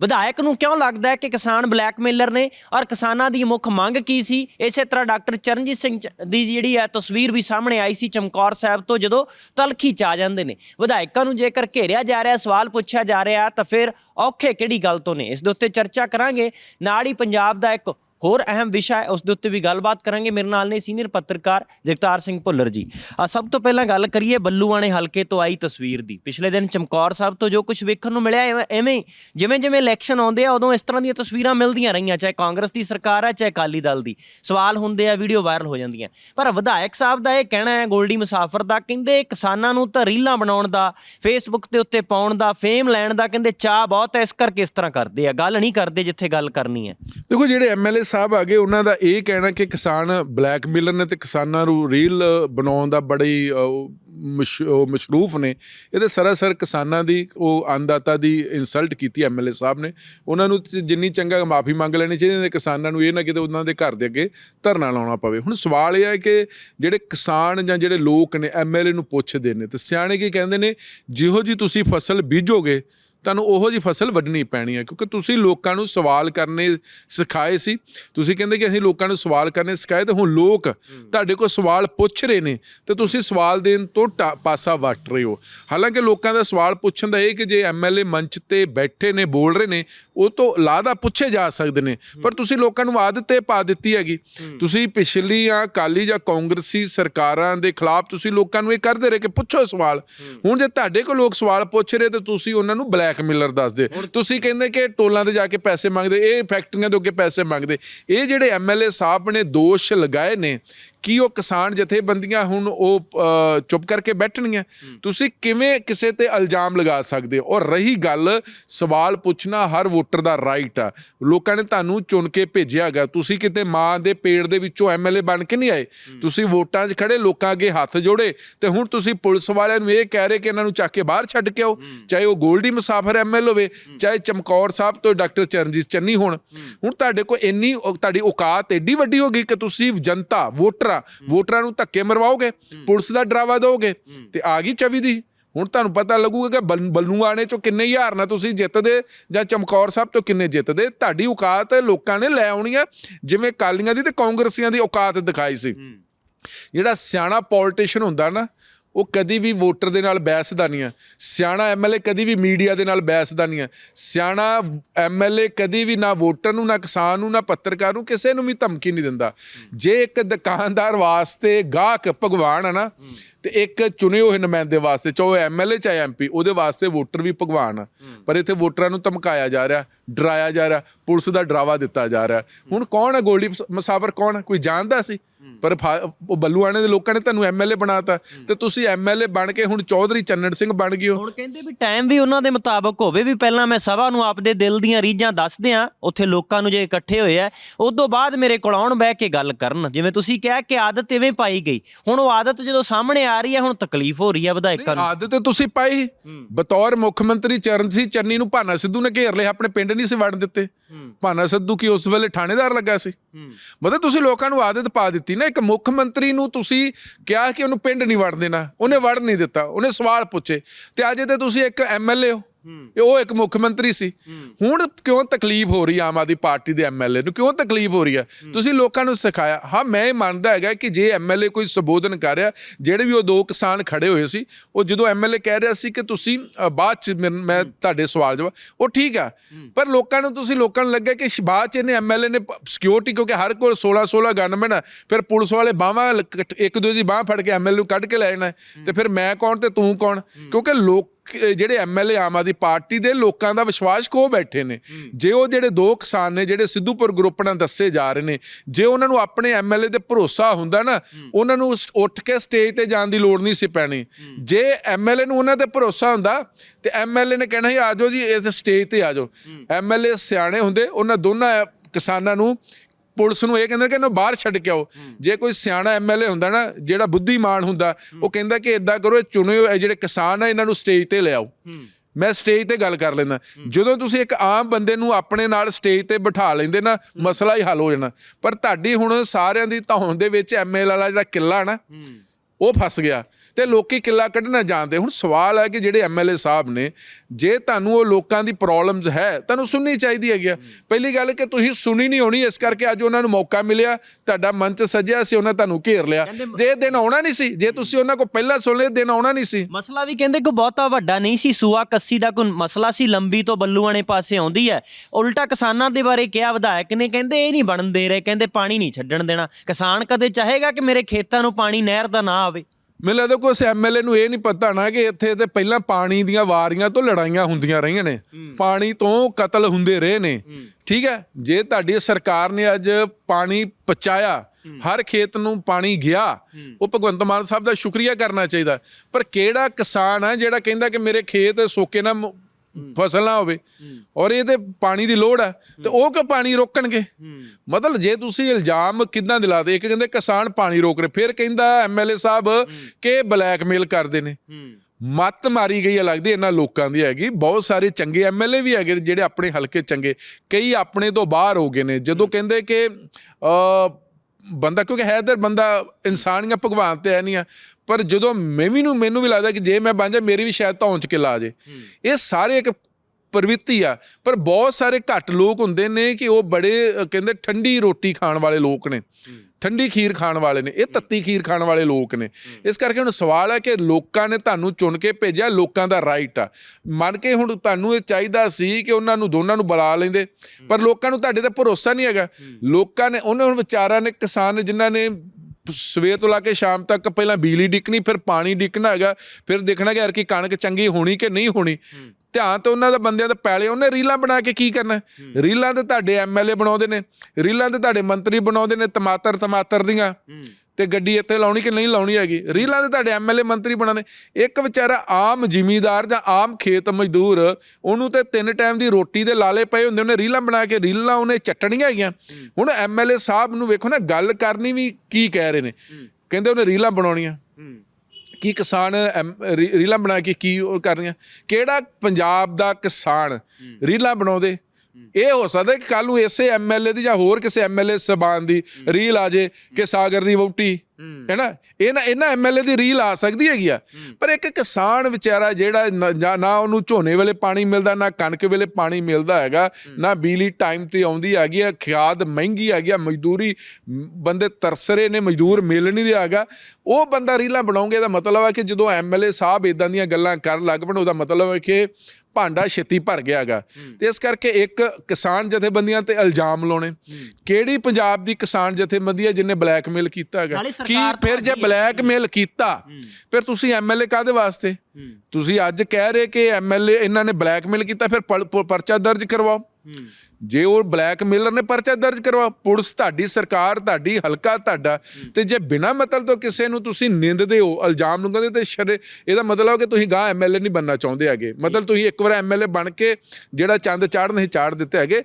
ਵਿਧਾਇਕ ਨੂੰ ਕਿਉਂ ਲੱਗਦਾ ਹੈ ਕਿ ਕਿਸਾਨ ਬਲੈਕਮੇਲਰ ਨੇ, ਔਰ ਕਿਸਾਨਾਂ ਦੀ ਮੁੱਖ ਮੰਗ ਕੀ ਸੀ? ਇਸੇ ਤਰ੍ਹਾਂ ਡਾਕਟਰ ਚਰਨਜੀਤ ਸਿੰਘ ਚ- ਦੀ ਜਿਹੜੀ ਹੈ ਤਸਵੀਰ ਵੀ ਸਾਹਮਣੇ ਆਈ ਸੀ ਚਮਕੌਰ ਸਾਹਿਬ ਤੋਂ, ਜਦੋਂ ਤਲਖੀ ਚ ਆ ਜਾਂਦੇ ਨੇ। ਵਿਧਾਇਕਾਂ ਨੂੰ ਜੇਕਰ ਘੇਰਿਆ ਜਾ ਰਿਹਾ, ਸਵਾਲ ਪੁੱਛਿਆ ਜਾ ਰਿਹਾ, ਤਾਂ ਫਿਰ ਔਖੇ ਕਿਹੜੀ ਗੱਲ ਤੋਂ ਨੇ? ਇਸ ਦੇ ਉੱਤੇ ਚਰਚਾ ਕਰਾਂਗੇ। ਨਾਲ ਹੀ ਪੰਜਾਬ ਦਾ ਇੱਕ ਹੋਰ ਅਹਿਮ ਵਿਸ਼ਾ ਹੈ, ਉਸ ਦੇ ਉੱਤੇ ਵੀ ਗੱਲਬਾਤ ਕਰਾਂਗੇ। ਮੇਰੇ ਨਾਲ ਨੇ ਸੀਨੀਅਰ ਪੱਤਰਕਾਰ ਜਗਤਾਰ ਸਿੰਘ ਭੁੱਲਰ ਜੀ। ਸਭ ਤੋਂ ਪਹਿਲਾਂ ਗੱਲ ਕਰੀਏ ਬੱਲੂਆਣੇ ਹਲਕੇ ਤੋਂ ਆਈ ਤਸਵੀਰ ਦੀ। ਪਿਛਲੇ ਦਿਨ ਚਮਕੌਰ ਸਾਹਿਬ ਤੋਂ ਜੋ ਕੁਝ ਵੇਖਣ ਨੂੰ ਮਿਲਿਆ, ਐਵੇਂ- ਜਿਵੇਂ ਜਿਵੇਂ ਇਲੈਕਸ਼ਨ ਆਉਂਦੇ ਆ, ਉਦੋਂ ਇਸ ਤਰ੍ਹਾਂ ਦੀਆਂ ਤਸਵੀਰਾਂ ਮਿਲਦੀਆਂ ਰਹੀਆਂ, ਚਾਹੇ ਕਾਂਗਰਸ ਦੀ ਸਰਕਾਰ ਹੈ ਚਾਹੇ ਅਕਾਲੀ ਦਲ ਦੀ। ਸਵਾਲ ਹੁੰਦੇ ਆ, ਵੀਡੀਓ ਵਾਇਰਲ ਹੋ ਜਾਂਦੀਆਂ। ਪਰ ਵਿਧਾਇਕ ਸਾਹਿਬ ਦਾ ਇਹ ਕਹਿਣਾ ਹੈ, ਗੋਲਡੀ ਮੁਸਾਫਰ ਦਾ, ਕਹਿੰਦੇ ਕਿਸਾਨਾਂ ਨੂੰ ਤਾਂ ਰੀਲਾਂ ਬਣਾਉਣ ਦਾ ਫੇਸਬੁੱਕ ਦੇ ਉੱਤੇ ਪਾਉਣ ਦਾ ਫੇਮ ਲੈਣ ਦਾ, ਕਹਿੰਦੇ ਚਾਹ ਬਹੁਤ ਹੈ, ਇਸ ਕਰਕੇ ਇਸ ਤਰ੍ਹਾਂ ਕਰਦੇ ਆ। ਗੱਲ ਨਹੀਂ ਕਰਦੇ ਜਿੱਥੇ ਗੱਲ ਕਰਨੀ ਹੈ। ਦੇਖੋ, ਜਿਹੜੇ ਐਮਐਲਏ ਸਾਹਿਬ ਆ ਗਏ ਉਹਨਾਂ ਦਾ ਇਹ ਕਹਿਣਾ ਕਿ ਕਿਸਾਨ ਬਲੈਕਮੇਲਰ ਨੇ ਤੇ ਕਿਸਾਨਾਂ ਨੂੰ ਰੀਲ ਬਣਾਉਣ ਦਾ ਬੜੀ ਅਹ, ਮਸ਼- ਮਸ਼ਰੂਫ ਨੇ। ਇਹਦੇ ਸਰਾਸਰ ਕਿਸਾਨਾਂ ਦੀ ਉਹ ਅੰਨਦਾਤਾ ਦੀ ਇਨਸਲਟ ਕੀਤੀ ਐਮਐਲਏ ਸਾਹਿਬ ਨੇ। ਉਹਨਾਂ ਨੂੰ ਜਿੰਨੀ ਚੰਗਾ ਮਾਫੀ ਮੰਗ ਲੈਣੀ ਚਾਹੀਦੀ ਹੈ ਕਿਸਾਨਾਂ ਨੂੰ ਇਹ ਨਾ ਕਿਤੇ ਉਹਨਾਂ ਦੇ ਘਰ ਦੇ ਅੱਗੇ ਧਰਨਾ ਲਾਉਣਾ ਪਵੇ। ਹੁਣ ਸਵਾਲ ਇਹ ਹੈ ਕਿ ਜਿਹੜੇ ਕਿਸਾਨ ਜਾਂ ਜਿਹੜੇ ਲੋਕ ਨੇ ਐਮਐਲਏ ਨੂੰ ਪੁੱਛਦੇ ਨੇ ਤੇ ਸਿਆਣੇ ਕੀ ਕਹਿੰਦੇ ਨੇ ਜਿਹੋ ਜੀ ਤੁਸੀਂ ਫਸਲ ਬੀਜੋਗੇ ਤੁਹਾਨੂੰ ਉਹੋ ਜੀ ਫਸਲ ਵੱਢਣੀ ਪੈਣੀ ਹੈ, ਕਿਉਂਕਿ ਤੁਸੀਂ ਲੋਕਾਂ ਨੂੰ ਸਵਾਲ ਕਰਨੇ ਸਿਖਾਏ ਸੀ। ਤੁਸੀਂ ਕਹਿੰਦੇ ਕਿ ਅਸੀਂ ਲੋਕਾਂ ਨੂੰ ਸਵਾਲ ਕਰਨੇ ਸਿਖਾਏ, ਤੇ ਹੁਣ ਲੋਕ ਤੁਹਾਡੇ ਕੋਲ ਸਵਾਲ ਪੁੱਛ ਰਹੇ ਨੇ, ਤੇ ਤੁਸੀਂ ਸਵਾਲ ਦੇਣ ਤੋਂ ਟਾ- ਪਾਸਾ ਵੱਟ ਰਹੇ ਹੋ। ਹਾਲਾਂਕਿ ਲੋਕਾਂ ਦਾ ਸਵਾਲ ਪੁੱਛਣ ਦਾ ਇਹ ਕਿ ਜੇ ਐਮਐਲਏ ਮੰਚ ਤੇ ਬੈਠੇ ਨੇ, ਬੋਲ ਰਹੇ ਨੇ, ਉਹ ਤੋਂ ਲਾਦਾ ਪੁੱਛੇ ਜਾ ਸਕਦੇ ਨੇ, ਪਰ ਤੁਸੀਂ ਲੋਕਾਂ ਨੂੰ ਆਦਤ ਤੇ ਪਾ ਦਿੱਤੀ ਹੈਗੀ। ਤੁਸੀਂ ਪਿਛਲੀ ਜਾਂ ਕਾਲੀ ਜਾਂ ਕਾਂਗਰਸੀ ਸਰਕਾਰਾਂ ਦੇ ਖਿਲਾਫ ਤੁਸੀਂ ਲੋਕਾਂ ਨੂੰ ਇਹ ਕਰਦੇ ਰਹੇ ਕਿ ਪੁੱਛੋ ਸਵਾਲ। ਹੁਣ ਜੇ ਤੁਹਾਡੇ ਕੋਲ ਲੋਕ ਸਵਾਲ ਪੁੱਛ ਰਹੇ, ਤੇ ਤੁਸੀਂ ਉਹਨਾਂ ਨੂੰ ਬਲੈਕ ਮਿਲਰ ਦੱਸਦੇ। ਤੁਸੀਂ ਕਹਿੰਦੇ ਕਿ ਟੋਲਾਂ ਤੇ ਜਾ ਕੇ ਪੈਸੇ ਮੰਗਦੇ, ਇਹ ਫੈਕਟਰੀਆਂ ਦੇ ਅੱਗੇ ਪੈਸੇ ਮੰਗਦੇ। ਇਹ ਜਿਹੜੇ ਐਮਐਲਏ ਸਾਹਿਬ ਨੇ ਦੋਸ਼ ਲਗਾਏ ਨੇ ਕੀ ਉਹ ਕਿਸਾਨ ਜਥੇਬੰਦੀਆਂ ਹੁਣ ਉਹ ਚੁੱਪ ਕਰਕੇ ਬੈਠਣਗੀਆਂ? ਤੁਸੀਂ ਕਿਵੇਂ ਕਿਸੇ ਤੇ ਇਲਜ਼ਾਮ ਲਗਾ ਸਕਦੇ ਹੋ? ਔਰ ਰਹੀ ਗੱਲ ਸਵਾਲ ਪੁੱਛਣਾ ਹਰ ਵੋਟਰ ਦਾ ਰਾਈਟ ਆ। ਲੋਕਾਂ ਨੇ ਤੁਹਾਨੂੰ ਚੁਣ ਕੇ ਭੇਜਿਆ ਹੈਗਾ। ਤੁਸੀਂ ਕਿਤੇ ਮਾਂ ਦੇ ਪੇੜ ਦੇ ਵਿੱਚੋਂ ਐਮਐਲਏ ਬਣ ਕੇ ਨਹੀਂ ਆਏ? ਤੁਸੀਂ ਵੋਟਾਂ 'ਚ ਖੜੇ ਲੋਕਾਂ ਅੱਗੇ ਹੱਥ ਜੋੜੇ ਤੇ ਹੁਣ ਤੁਸੀਂ ਪੁਲਿਸ ਵਾਲਿਆਂ ਨੂੰ ਇਹ ਕਹਿ ਰਹੇ ਕਿ ਇਹਨਾਂ ਨੂੰ ਚੱਕ ਕੇ ਬਾਹਰ ਛੱਡ ਕੇ ਆਓ। ਚਾਹੇ ਉਹ ਗੋਲਡੀ ਮੁਸਾਫਰ ਐਮਐਲ ਹੋਵੇ ਚਾਹੇ ਚਮਕੌਰ ਸਾਹਿਬ ਤੋਂ ਡਾਕਟਰ ਚਰਨਜੀਤ ਚੰਨੀ ਹੋਣ। ਹੁਣ ਤੁਹਾਡੇ ਕੋਲ ਇੰਨੀ ਤੁਹਾਡੀ ਔਕਾਤ ਏਡੀ ਵੱਡੀ ਹੋ ਗਈ ਕਿ ਤੁਸੀਂ ਜਨਤਾ ਵੋਟਰਾਂ ਵੋਟਰਾਂ ਨੂੰ ਧੱਕੇ ਮਰਵਾਓਗੇ ਪੁਲਿਸ ਦਾ ਡਰਾਵਾ ਦਿਓਗੇ ਤੇ ਆ ਗਈ ਚਵੀ ਦੀ। ਹੁਣ ਤੁਹਾਨੂੰ ਪਤਾ ਲੱਗੂਗਾ ਕਿ ਬਲ- ਬੱਲੂਆਣੇ ਚੋਂ ਕਿੰਨੇ ਹਜ਼ਾਰ ਨਾਲ ਤੁਸੀਂ ਜਿੱਤਦੇ ਜਾਂ ਚਮਕੌਰ ਸਾਹਿਬ ਤੋਂ ਕਿੰਨੇ ਜਿੱਤਦੇ। ਤੁਹਾਡੀ ਔਕਾਤ ਲੋਕਾਂ ਨੇ ਲੈ ਆਉਣੀ ਆ। ਜਿਵੇਂ ਕਾਲੀਆਂ ਦੀ ਤੇ ਕਾਂਗਰਸੀਆਂ ਦੀ ਔਕਾਤ ਦਿਖਾਈ ਸੀ। ਜਿਹੜਾ ਸਿਆਣਾ ਪੋਲੀਟੀਸ਼ੀਅਨ ਹੁੰਦਾ ਨਾ ਉਹ ਕਦੀ ਵੀ ਵੋਟਰ ਦੇ ਨਾਲ ਬਹਿਸਦਾ ਨਹੀਂ ਆ ਸਿਆਣਾ ਐਮਐਲਏ ਕਦੀ ਵੀ ਮੀਡੀਆ ਦੇ ਨਾਲ ਬਹਿਸਦਾ ਨਹੀਂ ਆ ਸਿਆਣਾ ਐਮਐਲਏ ਕਦੀ ਵੀ ਨਾ ਵੋਟਰ ਨੂੰ, ਨਾ ਕਿਸਾਨ ਨੂੰ, ਨਾ ਪੱਤਰਕਾਰ ਨੂੰ ਕਿਸੇ ਨੂੰ ਵੀ ਧਮਕੀ ਨਹੀਂ ਦਿੰਦਾ। ਜੇ ਇੱਕ ਦੁਕਾਨਦਾਰ ਵਾਸਤੇ ਗਾਹਕ ਭਗਵਾਨ ਆ ਨਾ, ਤੇ ਇੱਕ ਚੁਣੇ ਹੋਏ ਨੁਮਾਇੰਦੇ ਵਾਸਤੇ, ਚਾਹੇ ਐਮਐਲਏ ਚਾਹੇ ਐਮਪੀ ਉਹਦੇ ਵਾਸਤੇ ਵੋਟਰ ਵੀ ਭਗਵਾਨ ਆ ਪਰ ਇੱਥੇ ਵੋਟਰਾਂ ਨੂੰ ਧਮਕਾਇਆ ਜਾ ਰਿਹਾ, ਡਰਾਇਆ ਜਾ ਰਿਹਾ, ਪੁਲਿਸ ਦਾ ਡਰਾਵਾ ਦਿੱਤਾ ਜਾ ਰਿਹਾ। ਹੁਣ ਕੌਣ ਹੈ ਗੋਲੀ ਮਸਾਵਰ ਕੌਣ ਕੋਈ ਜਾਣਦਾ ਸੀ? ਪਰ ਉਹ ਬੱਲੂਆਣੇ ਦੇ ਲੋਕਾਂ ਨੇ ਤੁਹਾਨੂੰ ਐਮਐਲਏ ਬਣਾਤਾ। ਤੇ ਤੁਸੀਂ ਐਮਐਲਏ ਬਣ ਕੇ ਹੁਣ ਚੌਧਰੀ ਚੰਨਣ ਸਿੰਘ ਬਣ ਗਏ ਹੋ। ਹੁਣ ਕਹਿੰਦੇ ਵੀ ਟਾਈਮ ਵੀ ਉਹਨਾਂ ਦੇ ਮੁਤਾਬਕ ਹੋਵੇ ਵੀ ਪਹਿਲਾਂ ਮੈਂ ਸਭਾ ਨੂੰ ਆਪਦੇ ਦਿਲ ਦੀਆਂ ਰੀਝਾਂ ਦੱਸਦੇ ਆ ਉੱਥੇ ਲੋਕਾਂ ਨੂੰ ਜੇ ਇਕੱਠੇ ਹੋਏ ਆ ਉਸ ਤੋਂ ਬਾਅਦ ਮੇਰੇ ਕੋਲ ਆਉਣ ਬਹਿ ਕੇ ਗੱਲ ਕਰਨ। ਜਿਵੇਂ ਤੁਸੀਂ ਕਿਹਾ ਕਿ ਆਦਤ ਇਵੇਂ ਪਾਈ ਗਈ। ਹੁਣ ਉਹ ਆਦਤ ਜਦੋਂ ਸਾਹਮਣੇ ਆ ਰਹੀ ਹੈ ਹੁਣ ਤਕਲੀਫ ਹੋ ਰਹੀ ਹੈ ਵਿਧਾਇਕਾਂ ਨੂੰ। ਆਦਤ ਤੇ ਤੁਸੀਂ ਪਾਈ। ਬਤੌਰ ਮੁੱਖ ਮੰਤਰੀ ਚਰਨ ਸਿੰਘ ਚੰਨੀ ਨੂੰ ਭਾਨਾ ਸਿੱਧੂ ਨੇ ਘੇਰ ਲਿਆ ਆਪਣੇ ਪਿੰਡ ਨਹੀਂ ਸੀ ਵੜਨ ਦਿੱਤੇ। ਭਾਨਾ ਸਿੱਧੂ ਕੀ ਉਸ ਵੇਲੇ ਥਾਣੇਦਾਰ ਲੱਗਾ ਸੀ? ਮਤਲਬ ਤੁਸੀਂ ਲੋਕਾਂ ਨੂੰ ਆਦਤ ਪਾ ਦਿੱਤੀ। ਨਾ, ਇੱਕ ਮੁੱਖ ਮੰਤਰੀ ਨੂੰ ਤੁਸੀਂ ਕਿਹਾ ਕਿ ਉਹਨੂੰ ਪਿੰਡ ਨਹੀਂ ਵੜਨ ਦੇਣਾ। ਉਹਨੇ ਵੜ ਨਹੀਂ ਦਿੱਤਾ, ਉਹਨੇ ਸਵਾਲ ਪੁੱਛੇ। ਤੇ ਅੱਜ ਤੇ ਤੁਸੀਂ ਇੱਕ ਐਮਐਲਏ ਹੋ। ਇਹ ਉਹ ਇੱਕ ਮੁੱਖ ਮੰਤਰੀ ਸੀ। ਹੁਣ ਕਿਉਂ ਤਕਲੀਫ ਹੋ ਰਹੀ ਆ ਆਮ ਆਦਮੀ ਪਾਰਟੀ ਦੇ ਐਮਐਲਏ ਨੂੰ? ਕਿਉਂ ਤਕਲੀਫ ਹੋ ਰਹੀ ਹੈ। ਤੁਸੀਂ ਲੋਕਾਂ ਨੂੰ ਸਿਖਾਇਆ। ਹਾਂ ਮੈਂ ਇਹ ਮੰਨਦਾ ਹੈਗਾ ਕਿ ਜੇ ਐਮਐਲਏ ਕੋਈ ਸੰਬੋਧਨ ਕਰ ਰਿਹਾ ਜਿਹੜੇ ਵੀ ਉਹ ਦੋ ਕਿਸਾਨ ਖੜੇ ਹੋਏ ਸੀ ਉਹ ਜਦੋਂ ਐਮਐਲਏ ਕਹਿ ਰਿਹਾ ਸੀ ਕਿ ਤੁਸੀਂ ਬਾਅਦ ਚ ਮੈਂ ਤੁਹਾਡੇ ਸਵਾਲ ਜਵਾਬ ਉਹ ਠੀਕ ਆ। ਪਰ ਲੋਕਾਂ ਨੂੰ ਤੁਸੀਂ ਲੋਕਾਂ ਨੂੰ ਲੱਗਿਆ ਕਿ ਬਾਅਦ ਚ ਇਹਨੇ ਐਮਐਲਏ ਨੇ ਸਿਕਿਉਰਿਟੀ ਕਿਉਂਕਿ ਹਰ ਕੋਲ 16 16 ਗਨਮੈਨ ਆ ਫਿਰ ਪੁਲਿਸ ਵਾਲੇ ਬਾਹਾਂ ਇੱਕ ਦੂਜੇ ਦੀ ਬਾਹ ਫੜ ਕੇ ਐਮਐਲਏ ਨੂੰ ਕੱਢ ਕੇ ਲੈ ਜਾਣਾ। ਤੇ ਫਿਰ ਮੈਂ ਕੌਣ ਤੇ ਤੂੰ ਕੌਣ? ਕਿਉਂਕਿ ਲੋਕ ਜਿਹੜੇ ਐਮਐਲਏ ਆਮ ਆਦਮੀ ਪਾਰਟੀ ਦੇ ਲੋਕਾਂ ਦਾ ਵਿਸ਼ਵਾਸ ਖੋ ਬੈਠੇ ਨੇ। ਜੇ ਉਹ ਜਿਹੜੇ ਦੋ ਕਿਸਾਨ ਨੇ ਜਿਹੜੇ ਸਿੱਧੂਪੁਰ ਗਰੁੱਪ ਨਾਲ ਦੱਸੇ ਜਾ ਰਹੇ ਨੇ ਜੇ ਉਹਨਾਂ ਨੂੰ ਆਪਣੇ ਐਮਐਲਏ ਤੇ ਭਰੋਸਾ ਹੁੰਦਾ ਨਾ ਉਹਨਾਂ ਨੂੰ ਉੱਠ ਕੇ ਸਟੇਜ ਤੇ ਜਾਣ ਦੀ ਲੋੜ ਨਹੀਂ ਸੀ ਪੈਣੀ। ਜੇ ਐਮਐਲਏ ਨੂੰ ਉਹਨਾਂ ਤੇ ਭਰੋਸਾ ਹੁੰਦਾ ਤੇ ਐਮਐਲਏ ਨੇ ਕਹਿਣਾ ਸੀ ਆਜੋ ਜੀ ਇਸ ਸਟੇਜ ਤੇ ਆਜੋ ਐਮਐਲਏ ਸਿਆਣੇ ਹੁੰਦੇ ਉਹਨਾਂ ਦੋਨਾਂ ਕਿਸਾਨਾਂ ਨੂੰ ਪੁਲਿਸ ਨੂੰ ਇਹ ਕਹਿੰਦੇ ਕਿ ਇਹਨੂੰ ਬਾਹਰ ਛੱਡ ਕੇ ਆਓ। ਜੇ ਕੋਈ ਸਿਆਣਾ ਐਮਐਲਏ ਹੁੰਦਾ ਨਾ ਜਿਹੜਾ ਬੁੱਧੀਮਾਨ ਹੁੰਦਾ ਉਹ ਕਹਿੰਦਾ ਕਿ ਇਦਾਂ ਕਰੋ ਇਹ ਚੁਣੇ ਹੋਏ ਜਿਹੜੇ ਕਿਸਾਨ ਆ ਇਹਨਾਂ ਨੂੰ ਸਟੇਜ ਤੇ ਲਿਆਓ ਮੈਂ ਸਟੇਜ ਤੇ ਗੱਲ ਕਰ ਲੈਂਦਾ। ਜਦੋਂ ਤੁਸੀਂ ਇੱਕ ਆਮ ਬੰਦੇ ਨੂੰ ਆਪਣੇ ਨਾਲ ਸਟੇਜ ਤੇ ਬਿਠਾ ਲੈਂਦੇ ਨਾ ਮਸਲਾ ਹੀ ਹੱਲ ਹੋ ਜਾਣਾ। ਪਰ ਤੁਹਾਡੀ ਹੁਣ ਸਾਰਿਆਂ ਦੀ ਧੌਣ ਦੇ ਵਿੱਚ ਐਮਐਲ ਵਾਲਾ ਜਿਹੜਾ ਕਿੱਲਾ ਨਾ ਉਹ ਫਸ ਗਿਆ। ਤੇ ਲੋਕੀ ਕਿੱਲਾ ਕੱਢਣਾ ਜਾਣਦੇ ਹੁਣ ਸਵਾਲ ਹੈ ਕਿ ਜਿਹੜੇ ਐਮਐਲਏ ਸਾਹਿਬ ਨੇ ਜੇ ਤੁਹਾਨੂੰ ਉਹ ਲੋਕਾਂ ਦੀ ਪ੍ਰੋਬਲਮਸ ਹੈ ਤੁਹਾਨੂੰ ਸੁਣਨੀ ਚਾਹੀਦੀ ਹੈਗੀ ਪਹਿਲੀ ਗੱਲ ਕਿ ਤੁਸੀਂ ਸੁਣੀ ਨਹੀਂ ਹੋਣੀ ਇਸ ਕਰਕੇ ਅੱਜ ਉਹਨਾਂ ਨੂੰ ਮੌਕਾ ਮਿਲਿਆ ਤੁਹਾਡਾ ਮੰਚ ਸਜਿਆ ਸੀ ਉਹਨਾਂ ਤੁਹਾਨੂੰ ਘੇਰ ਲਿਆ। ਜੇ ਦਿਨ ਆਉਣਾ ਨਹੀਂ ਸੀ। ਜੇ ਤੁਸੀਂ ਉਹਨਾਂ ਕੋਲ ਪਹਿਲਾਂ ਸੁਣ ਲਿਆ ਦਿਨ ਆਉਣਾ ਨਹੀਂ ਸੀ। ਮਸਲਾ ਵੀ ਕਹਿੰਦੇ ਕੋਈ ਬਹੁਤਾ ਵੱਡਾ ਨਹੀਂ ਸੀ। ਸੂਆ ਕੱਸੀ ਦਾ ਕੋਈ ਮਸਲਾ ਸੀ ਲੰਬੀ ਤੋਂ ਬੱਲੂਆਣੇ ਪਾਸੇ ਆਉਂਦੀ ਹੈ। ਉਲਟਾ ਕਿਸਾਨਾਂ ਦੇ ਬਾਰੇ ਕਿਹਾ ਵਿਧਾਇਕ ਨੇ ਕਹਿੰਦੇ ਇਹ ਨਹੀਂ ਬਣਨ ਦੇ ਰਹੇ ਕਹਿੰਦੇ ਪਾਣੀ ਨਹੀਂ ਛੱਡਣ ਦੇਣਾ। ਕਿਸਾਨ ਕਦੇ ਚਾਹੇਗਾ ਕਿ ਮੇਰੇ ਖੇਤਾਂ ਨੂੰ ਪਾਣੀ ਨਹਿਰ ਦਾ ਨਾ ਮੈਨੂੰ ਲੱਗਦਾ ਕੋਈ ਐਮਐਲਏ ਨੂੰ ਇਹ ਨਹੀਂ ਪਤਾ ਨਾ ਕਿ ਇੱਥੇ ਤੇ ਪਹਿਲਾਂ ਪਾਣੀ ਦੀਆਂ ਵਾਰੀਆਂ ਤੋਂ ਲੜਾਈਆਂ ਹੁੰਦੀਆਂ ਰਹੀਆਂ ਨੇ। ਪਾਣੀ ਤੋਂ ਕਤਲ ਹੁੰਦੇ ਰਹੇ ਨੇ। ਠੀਕ ਹੈ? ਜੇ ਤੁਹਾਡੀ ਸਰਕਾਰ ਨੇ ਅੱਜ ਪਾਣੀ ਪਹੁੰਚਾਇਆ ਹਰ ਖੇਤ ਨੂੰ ਪਾਣੀ ਗਿਆ ਉਹ ਭਗਵੰਤ ਮਾਨ ਸਾਹਿਬ ਦਾ ਸ਼ੁਕਰੀਆ ਕਰਨਾ ਚਾਹੀਦਾ। ਪਰ ਕਿਹੜਾ ਕਿਸਾਨ ਆ ਜਿਹੜਾ ਕਹਿੰਦਾ ਕਿ ਮੇਰੇ ਖੇਤ ਸੋਕੇ ਨਾ ਫਸਲ ਨਾ ਹੋਵੇ। ਔਰ ਇਹਦੇ ਪਾਣੀ ਦੀ ਲੋੜ ਆ। ਤੇ ਉਹ ਕਿ ਪਾਣੀ ਰੋਕਣਗੇ? ਮਤਲਬ ਜੇ ਤੁਸੀਂ ਇਲਜ਼ਾਮ ਕਿੱਦਾਂ ਦਿਲਾਦੇ ਇੱਕ ਕਹਿੰਦੇ ਕਿਸਾਨ ਪਾਣੀ ਰੋਕ ਰਹੇ। ਫਿਰ ਕਹਿੰਦਾ ਐਮਐਲਏ ਸਾਹਿਬ ਕਿ ਬਲੈਕਮੇਲ ਕਰਦੇ ਨੇ। ਮੱਤ ਮਾਰੀ ਗਈ ਹੈ ਲੱਗਦੀ ਇਹਨਾਂ ਲੋਕਾਂ ਦੀ ਹੈਗੀ। ਬਹੁਤ ਸਾਰੇ ਚੰਗੇ ਐਮਐਲਏ ਵੀ ਹੈਗੇ ਜਿਹੜੇ ਆਪਣੇ ਹਲਕੇ ਚੰਗੇ। ਕਈ ਆਪਣੇ ਤੋਂ ਬਾਹਰ ਹੋ ਗਏ ਨੇ। ਜਦੋਂ ਕਹਿੰਦੇ ਕਿ ਅ ਬੰਦਾ ਕਿਉਂਕਿ ਹੈ ਤਾਂ ਬੰਦਾ ਇਨਸਾਨੀਆਂ ਭਗਵਾਨ ਤੇ ਹੈ ਨਹੀਂ ਆ। ਪਰ ਜਦੋਂ ਮੈਂ ਵੀ ਨੂੰ ਮੈਨੂੰ ਵੀ ਲੱਗਦਾ ਕਿ ਜੇ ਮੈਂ ਬਣ ਜਾ ਮੇਰੀ ਵੀ ਸ਼ਾਇਦ ਧੌਂਚ ਕੇ ਲਾ ਜੇ। ਇਹ ਸਾਰੇ ਇੱਕ ਪ੍ਰਵਿਰਤੀ ਆ। ਪਰ ਬਹੁਤ ਸਾਰੇ ਘੱਟ ਲੋਕ ਹੁੰਦੇ ਨੇ ਕਿ ਉਹ ਬੜੇ ਕਹਿੰਦੇ ਠੰਡੀ ਰੋਟੀ ਖਾਣ ਵਾਲੇ ਲੋਕ ਨੇ। ਠੰਡੀ ਖੀਰ ਖਾਣ ਵਾਲੇ ਨੇ ਇਹ ਤੱਤੀ ਖੀਰ ਖਾਣ ਵਾਲੇ ਲੋਕ ਨੇ। ਇਸ ਕਰਕੇ ਹੁਣ ਸਵਾਲ ਹੈ ਕਿ ਲੋਕਾਂ ਨੇ ਤੁਹਾਨੂੰ ਚੁਣ ਕੇ ਭੇਜਿਆ ਲੋਕਾਂ ਦਾ ਰਾਈਟ ਆ। ਮੰਨ ਕੇ ਹੁਣ ਤੁਹਾਨੂੰ ਇਹ ਚਾਹੀਦਾ ਸੀ ਕਿ ਉਹਨਾਂ ਨੂੰ ਦੋਨਾਂ ਨੂੰ ਬੁਲਾ ਲੈਂਦੇ ਪਰ ਲੋਕਾਂ ਨੂੰ ਤੁਹਾਡੇ ਤੇ ਭਰੋਸਾ ਨਹੀਂ ਹੈਗਾ। ਲੋਕਾਂ ਨੇ ਉਹਨਾਂ ਵਿਚਾਰਾਂ ਨੇ ਕਿਸਾਨ ਜਿਨ੍ਹਾਂ ਨੇ ਸਵੇਰ ਤੋਂ ਲਾ ਕੇ ਸ਼ਾਮ ਤੱਕ ਪਹਿਲਾਂ ਬਿਜਲੀ ਡਿੱਕਣੀ ਫਿਰ ਪਾਣੀ ਡਿੱਕਣਾ ਹੈਗਾ, ਫਿਰ ਦੇਖਣਾ ਕਿ ਯਾਰ ਕੀ ਕਣਕ ਚੰਗੀ ਹੋਣੀ ਕਿ ਨਹੀਂ ਹੋਣੀ। ਧਿਆਨ ਤਾਂ ਉਹਨਾਂ ਦਾ ਬੰਦਿਆਂ ਦਾ ਪੈਲੇ ਉਹਨੇ ਰੀਲਾਂ ਬਣਾ ਕੇ ਕੀ ਕਰਨਾ? ਰੀਲਾਂ ਤੇ ਤੁਹਾਡੇ ਐਮਐਲਏ ਬਣਾਉਂਦੇ ਨੇ, ਰੀਲਾਂ ਤੇ ਤੁਹਾਡੇ ਮੰਤਰੀ ਬਣਾਉਂਦੇ ਨੇ ਟਮਾਟਰ ਟਮਾਟਰ ਦੀਆਂ। ਤੇ ਗੱਡੀ ਇੱਥੇ ਲਾਉਣੀ ਕਿ ਨਹੀਂ ਲਾਉਣੀ ਹੈਗੀ? ਰੀਲਾਂ ਤੇ ਤੁਹਾਡੇ ਐਮਐਲਏ ਮੰਤਰੀ ਬਣਾਣੇ ਇੱਕ ਵਿਚਾਰਾ ਆਮ ਜ਼ਿਮੀਂਦਾਰ ਜਾਂ ਆਮ ਖੇਤ ਮਜ਼ਦੂਰ ਉਹਨੂੰ ਤੇ ਤਿੰਨ ਟਾਈਮ ਦੀ ਰੋਟੀ ਦੇ ਲਾਲੇ ਪਏ ਹੁੰਦੇ ਉਹਨੇ ਰੀਲਾਂ ਬਣਾ ਕੇ ਰੀਲਾਂ ਉਹਨੇ ਚੱਟਣੀਆਂ ਹੈਗੀਆਂ। ਹੁਣ ਐਮਐਲਏ ਸਾਹਿਬ ਨੂੰ ਵੇਖੋ ਨਾ ਗੱਲ ਕਰਨੀ ਵੀ ਕੀ ਕਹਿ ਰਹੇ ਨੇ। ਕਹਿੰਦੇ ਉਹਨੇ ਰੀਲਾਂ ਬਣਾਉਣੀਆਂ। ਕੀ ਕਿਸਾਨ ਰੀਲਾਂ ਬਣਾ ਕੇ ਕੀ ਉਹ ਕਰ ਰਹੀਆਂ ਕਿਹੜਾ ਪੰਜਾਬ ਦਾ ਕਿਸਾਨ ਰੀਲਾਂ ਬਣਾਉਂਦੇ? ਇਹ ਹੋ ਸਕਦਾ ਕਿ ਕੱਲ ਨੂੰ ਇਸੇ ਐਮਐਲਏ ਦੀ ਜਾਂ ਹੋਰ ਕਿਸੇ ਐਮਐਲਏ ਸਬਾਨ ਦੀ ਰੀਲ ਆ ਜੇ ਕਿ ਸਾਗਰ ਦੀ ਵਹੁਟੀ ਹੈਨਾ ਇਹਨਾਂ ਇਹਨਾਂ ਐਮਐਲਏ ਦੀ ਰੀਲ ਆ ਸਕਦੀ ਹੈਗੀ ਆ। ਪਰ ਇੱਕ ਕਿਸਾਨ ਵਿਚਾਰਾ ਜਿਹੜਾ ਨ- ਨਾ ਉਹਨੂੰ ਝੋਨੇ ਵੇਲੇ ਪਾਣੀ ਮਿਲਦਾ ਨਾ ਕਣਕ ਵੇਲੇ ਪਾਣੀ ਮਿਲਦਾ ਹੈਗਾ ਨਾ ਬਿਜਲੀ ਟਾਈਮ ਤੇ ਆਉਂਦੀ ਹੈਗੀ ਆ ਖਾਦ ਮਹਿੰਗੀ ਹੈਗੀ ਆ ਮਜ਼ਦੂਰੀ ਬੰਦੇ ਤਰਸਰੇ ਨੇ ਮਜ਼ਦੂਰ ਮਿਲ ਨਹੀਂ ਰਿਹਾ ਹੈਗਾ। ਉਹ ਬੰਦਾ ਰੀਲਾਂ ਬਣਾਉਂਗੇ ਦਾ ਮਤਲਬ ਹੈ ਕਿ ਜਦੋਂ ਐਮਐਲਏ ਸਾਹਿਬ ਇਦਾਂ ਦੀਆਂ ਗੱਲਾਂ ਕਰਨ ਲੱਗ ਪਣ ਉਹਦਾ ਮਤਲਬ ਹੈ ਕਿ ਭਾਂਡਾ ਛੇਤੀ ਭਰ ਗਿਆ ਹੈਗਾ ਤੇ ਇਸ ਕਰਕੇ ਇੱਕ ਕਿਸਾਨ ਜਥੇਬੰਦੀਆਂ ਤੇ ਇਲਜ਼ਾਮ ਲਾਉਣੇ। ਕਿਹੜੀ ਪੰਜਾਬ ਦੀ ਕਿਸਾਨ ਜਥੇਬੰਦੀ ਹੈ ਜਿਹਨੇ ਬਲੈਕਮੇਲ ਕੀਤਾ ਹੈਗਾ? ਕੀ ਫਿਰ ਜੇ। ਬਲੈਕਮੇਲ ਕੀਤਾ ਫਿਰ ਤੁਸੀਂ ਐਮਐਲਏ ਕਾਦੇ ਵਾਸਤੇ? ਤੁਸੀਂ ਅੱਜ ਕਹਿ ਰਹੇ ਕਿ ਐਮਐਲਏ ਇਹਨਾਂ ਨੇ ਬਲੈਕਮੇਲ ਕੀਤਾ ਫਿਰ ਪਰਚਾ ਦਰਜ ਕਰਵਾਓ। ਜੇ ਉਹ ਬਲੈਕਮੇਲਰ ਨੇ ਪਰਚਾ ਦਰਜ ਕਰਵਾ ਪੁਲਿਸ ਤੁਹਾਡੀ ਸਰਕਾਰ ਤੁਹਾਡੀ ਹਲਕਾ ਤੁਹਾਡਾ ਤੇ ਜੇ ਬਿਨਾ ਮਤਲਬ ਤੋਂ ਕਿਸੇ ਨੂੰ ਤੁਸੀਂ ਨਿੰਦਦੇ ਹੋ ਇਲਜ਼ਾਮ ਲਗਾਉਂਦੇ ਤੇ ਸ਼ਰੇ ਇਹਦਾ ਮਤਲਬ ਹੈ ਕਿ ਤੁਸੀਂ ਗਾਂ ਐਮਐਲਏ ਨਹੀਂ ਬੰਨਣਾ ਚਾਹੁੰਦੇ ਹੈਗੇ। ਮਤਲਬ ਤੁਸੀਂ ਇੱਕ ਵਾਰ ਐਮਐਲਏ ਬਣ ਕੇ ਜਿਹੜਾ ਚੰਦ ਚਾੜ ਨਹੀਂ ਚਾੜ ਦਿੱਤੇ ਹੈਗੇ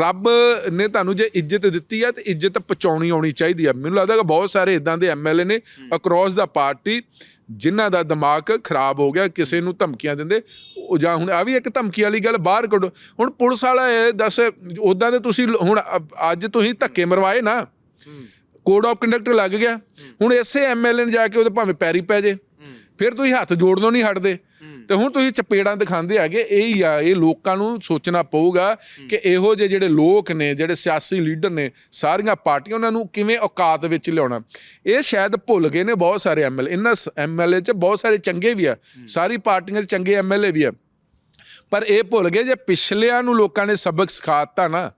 ਰੱਬ ਨੇ ਤੁਹਾਨੂੰ ਜੇ ਇੱਜ਼ਤ ਦਿੱਤੀ ਹੈ ਤੇ ਇੱਜ਼ਤ ਪਹੁੰਚਾਉਣੀ ਆਉਣੀ ਚਾਹੀਦੀ ਹੈ ਮੈਨੂੰ ਲੱਗਦਾ ਕਿ ਬਹੁਤ ਸਾਰੇ ਇਦਾਂ ਦੇ ਐਮਐਲਏ ਨੇ ਅਕ੍ਰੋਸ ਦਾ ਪਾਰਟੀ ਜਿਨ੍ਹਾਂ ਦਾ ਦਿਮਾਗ ਖਰਾਬ ਹੋ ਗਿਆ ਕਿਸੇ ਨੂੰ ਧਮਕੀਆਂ ਦਿੰਦੇ ਉਹ ਜਾਂ ਹੁਣ ਆ ਵੀ ਇੱਕ ਧਮਕੀ ਵਾਲੀ ਗੱਲ ਬਾਹਰ ਕੱਢੋ। ਹੁਣ ਪੁਲਿਸ ਵਾਲਾ ਇਹ ਦੱਸ ਉਦਾਂ ਦੇ ਤੁਸੀਂ ਹੁਣ ਅੱਜ ਤੁਸੀਂ ਧੱਕੇ ਮਰਵਾਏ ਨਾ। ਕੋਡ ਆਫ ਕੰਡਕਟ ਲੱਗ ਗਿਆ। ਹੁਣ ਇਸੇ ਐਮਐਲਏ ਨੇ ਜਾ ਕੇ ਉਹਦੇ ਭਾਵੇਂ ਪੈਰੀ ਪੈ ਜੇ। ਫਿਰ ਤੁਸੀਂ ਹੱਥ ਜੋੜਨੋਂ ਨਹੀਂ ਹਟਦੇ। ਤੇ ਹੁਣ ਤੁਸੀਂ ਚਪੇੜਾਂ ਦਿਖਾਉਂਦੇ ਹੈਗੇ ਇਹ ਹੀ ਆ ਇਹ ਲੋਕਾਂ ਨੂੰ ਸੋਚਣਾ ਪਊਗਾ ਕਿ ਇਹੋ ਜਿਹੇ ਜਿਹੜੇ ਲੋਕ ਨੇ ਜਿਹੜੇ ਸਿਆਸੀ ਲੀਡਰ ਨੇ ਸਾਰੀਆਂ ਪਾਰਟੀਆਂ ਉਹਨਾਂ ਨੂੰ ਕਿਵੇਂ ਔਕਾਤ ਵਿੱਚ ਲਿਆਉਣਾ। ਇਹ ਸ਼ਾਇਦ ਭੁੱਲ ਗਏ ਨੇ ਬਹੁਤ ਸਾਰੇ ਐਮਐਲਏ ਇਹਨਾਂ ਐਮਐਲਏ 'ਚ ਬਹੁਤ ਸਾਰੇ ਚੰਗੇ ਵੀ ਆ ਸਾਰੀ ਪਾਰਟੀਆਂ 'ਚ ਚੰਗੇ ਐਮਐਲਏ ਵੀ ਆ। ਪਰ ਇਹ ਭੁੱਲ ਗਏ ਜੇ ਪਿਛਲਿਆਂ ਨੂੰ ਲੋਕਾਂ ਨੇ ਸਬਕ ਸਿਖਾਤਾ ਨਾ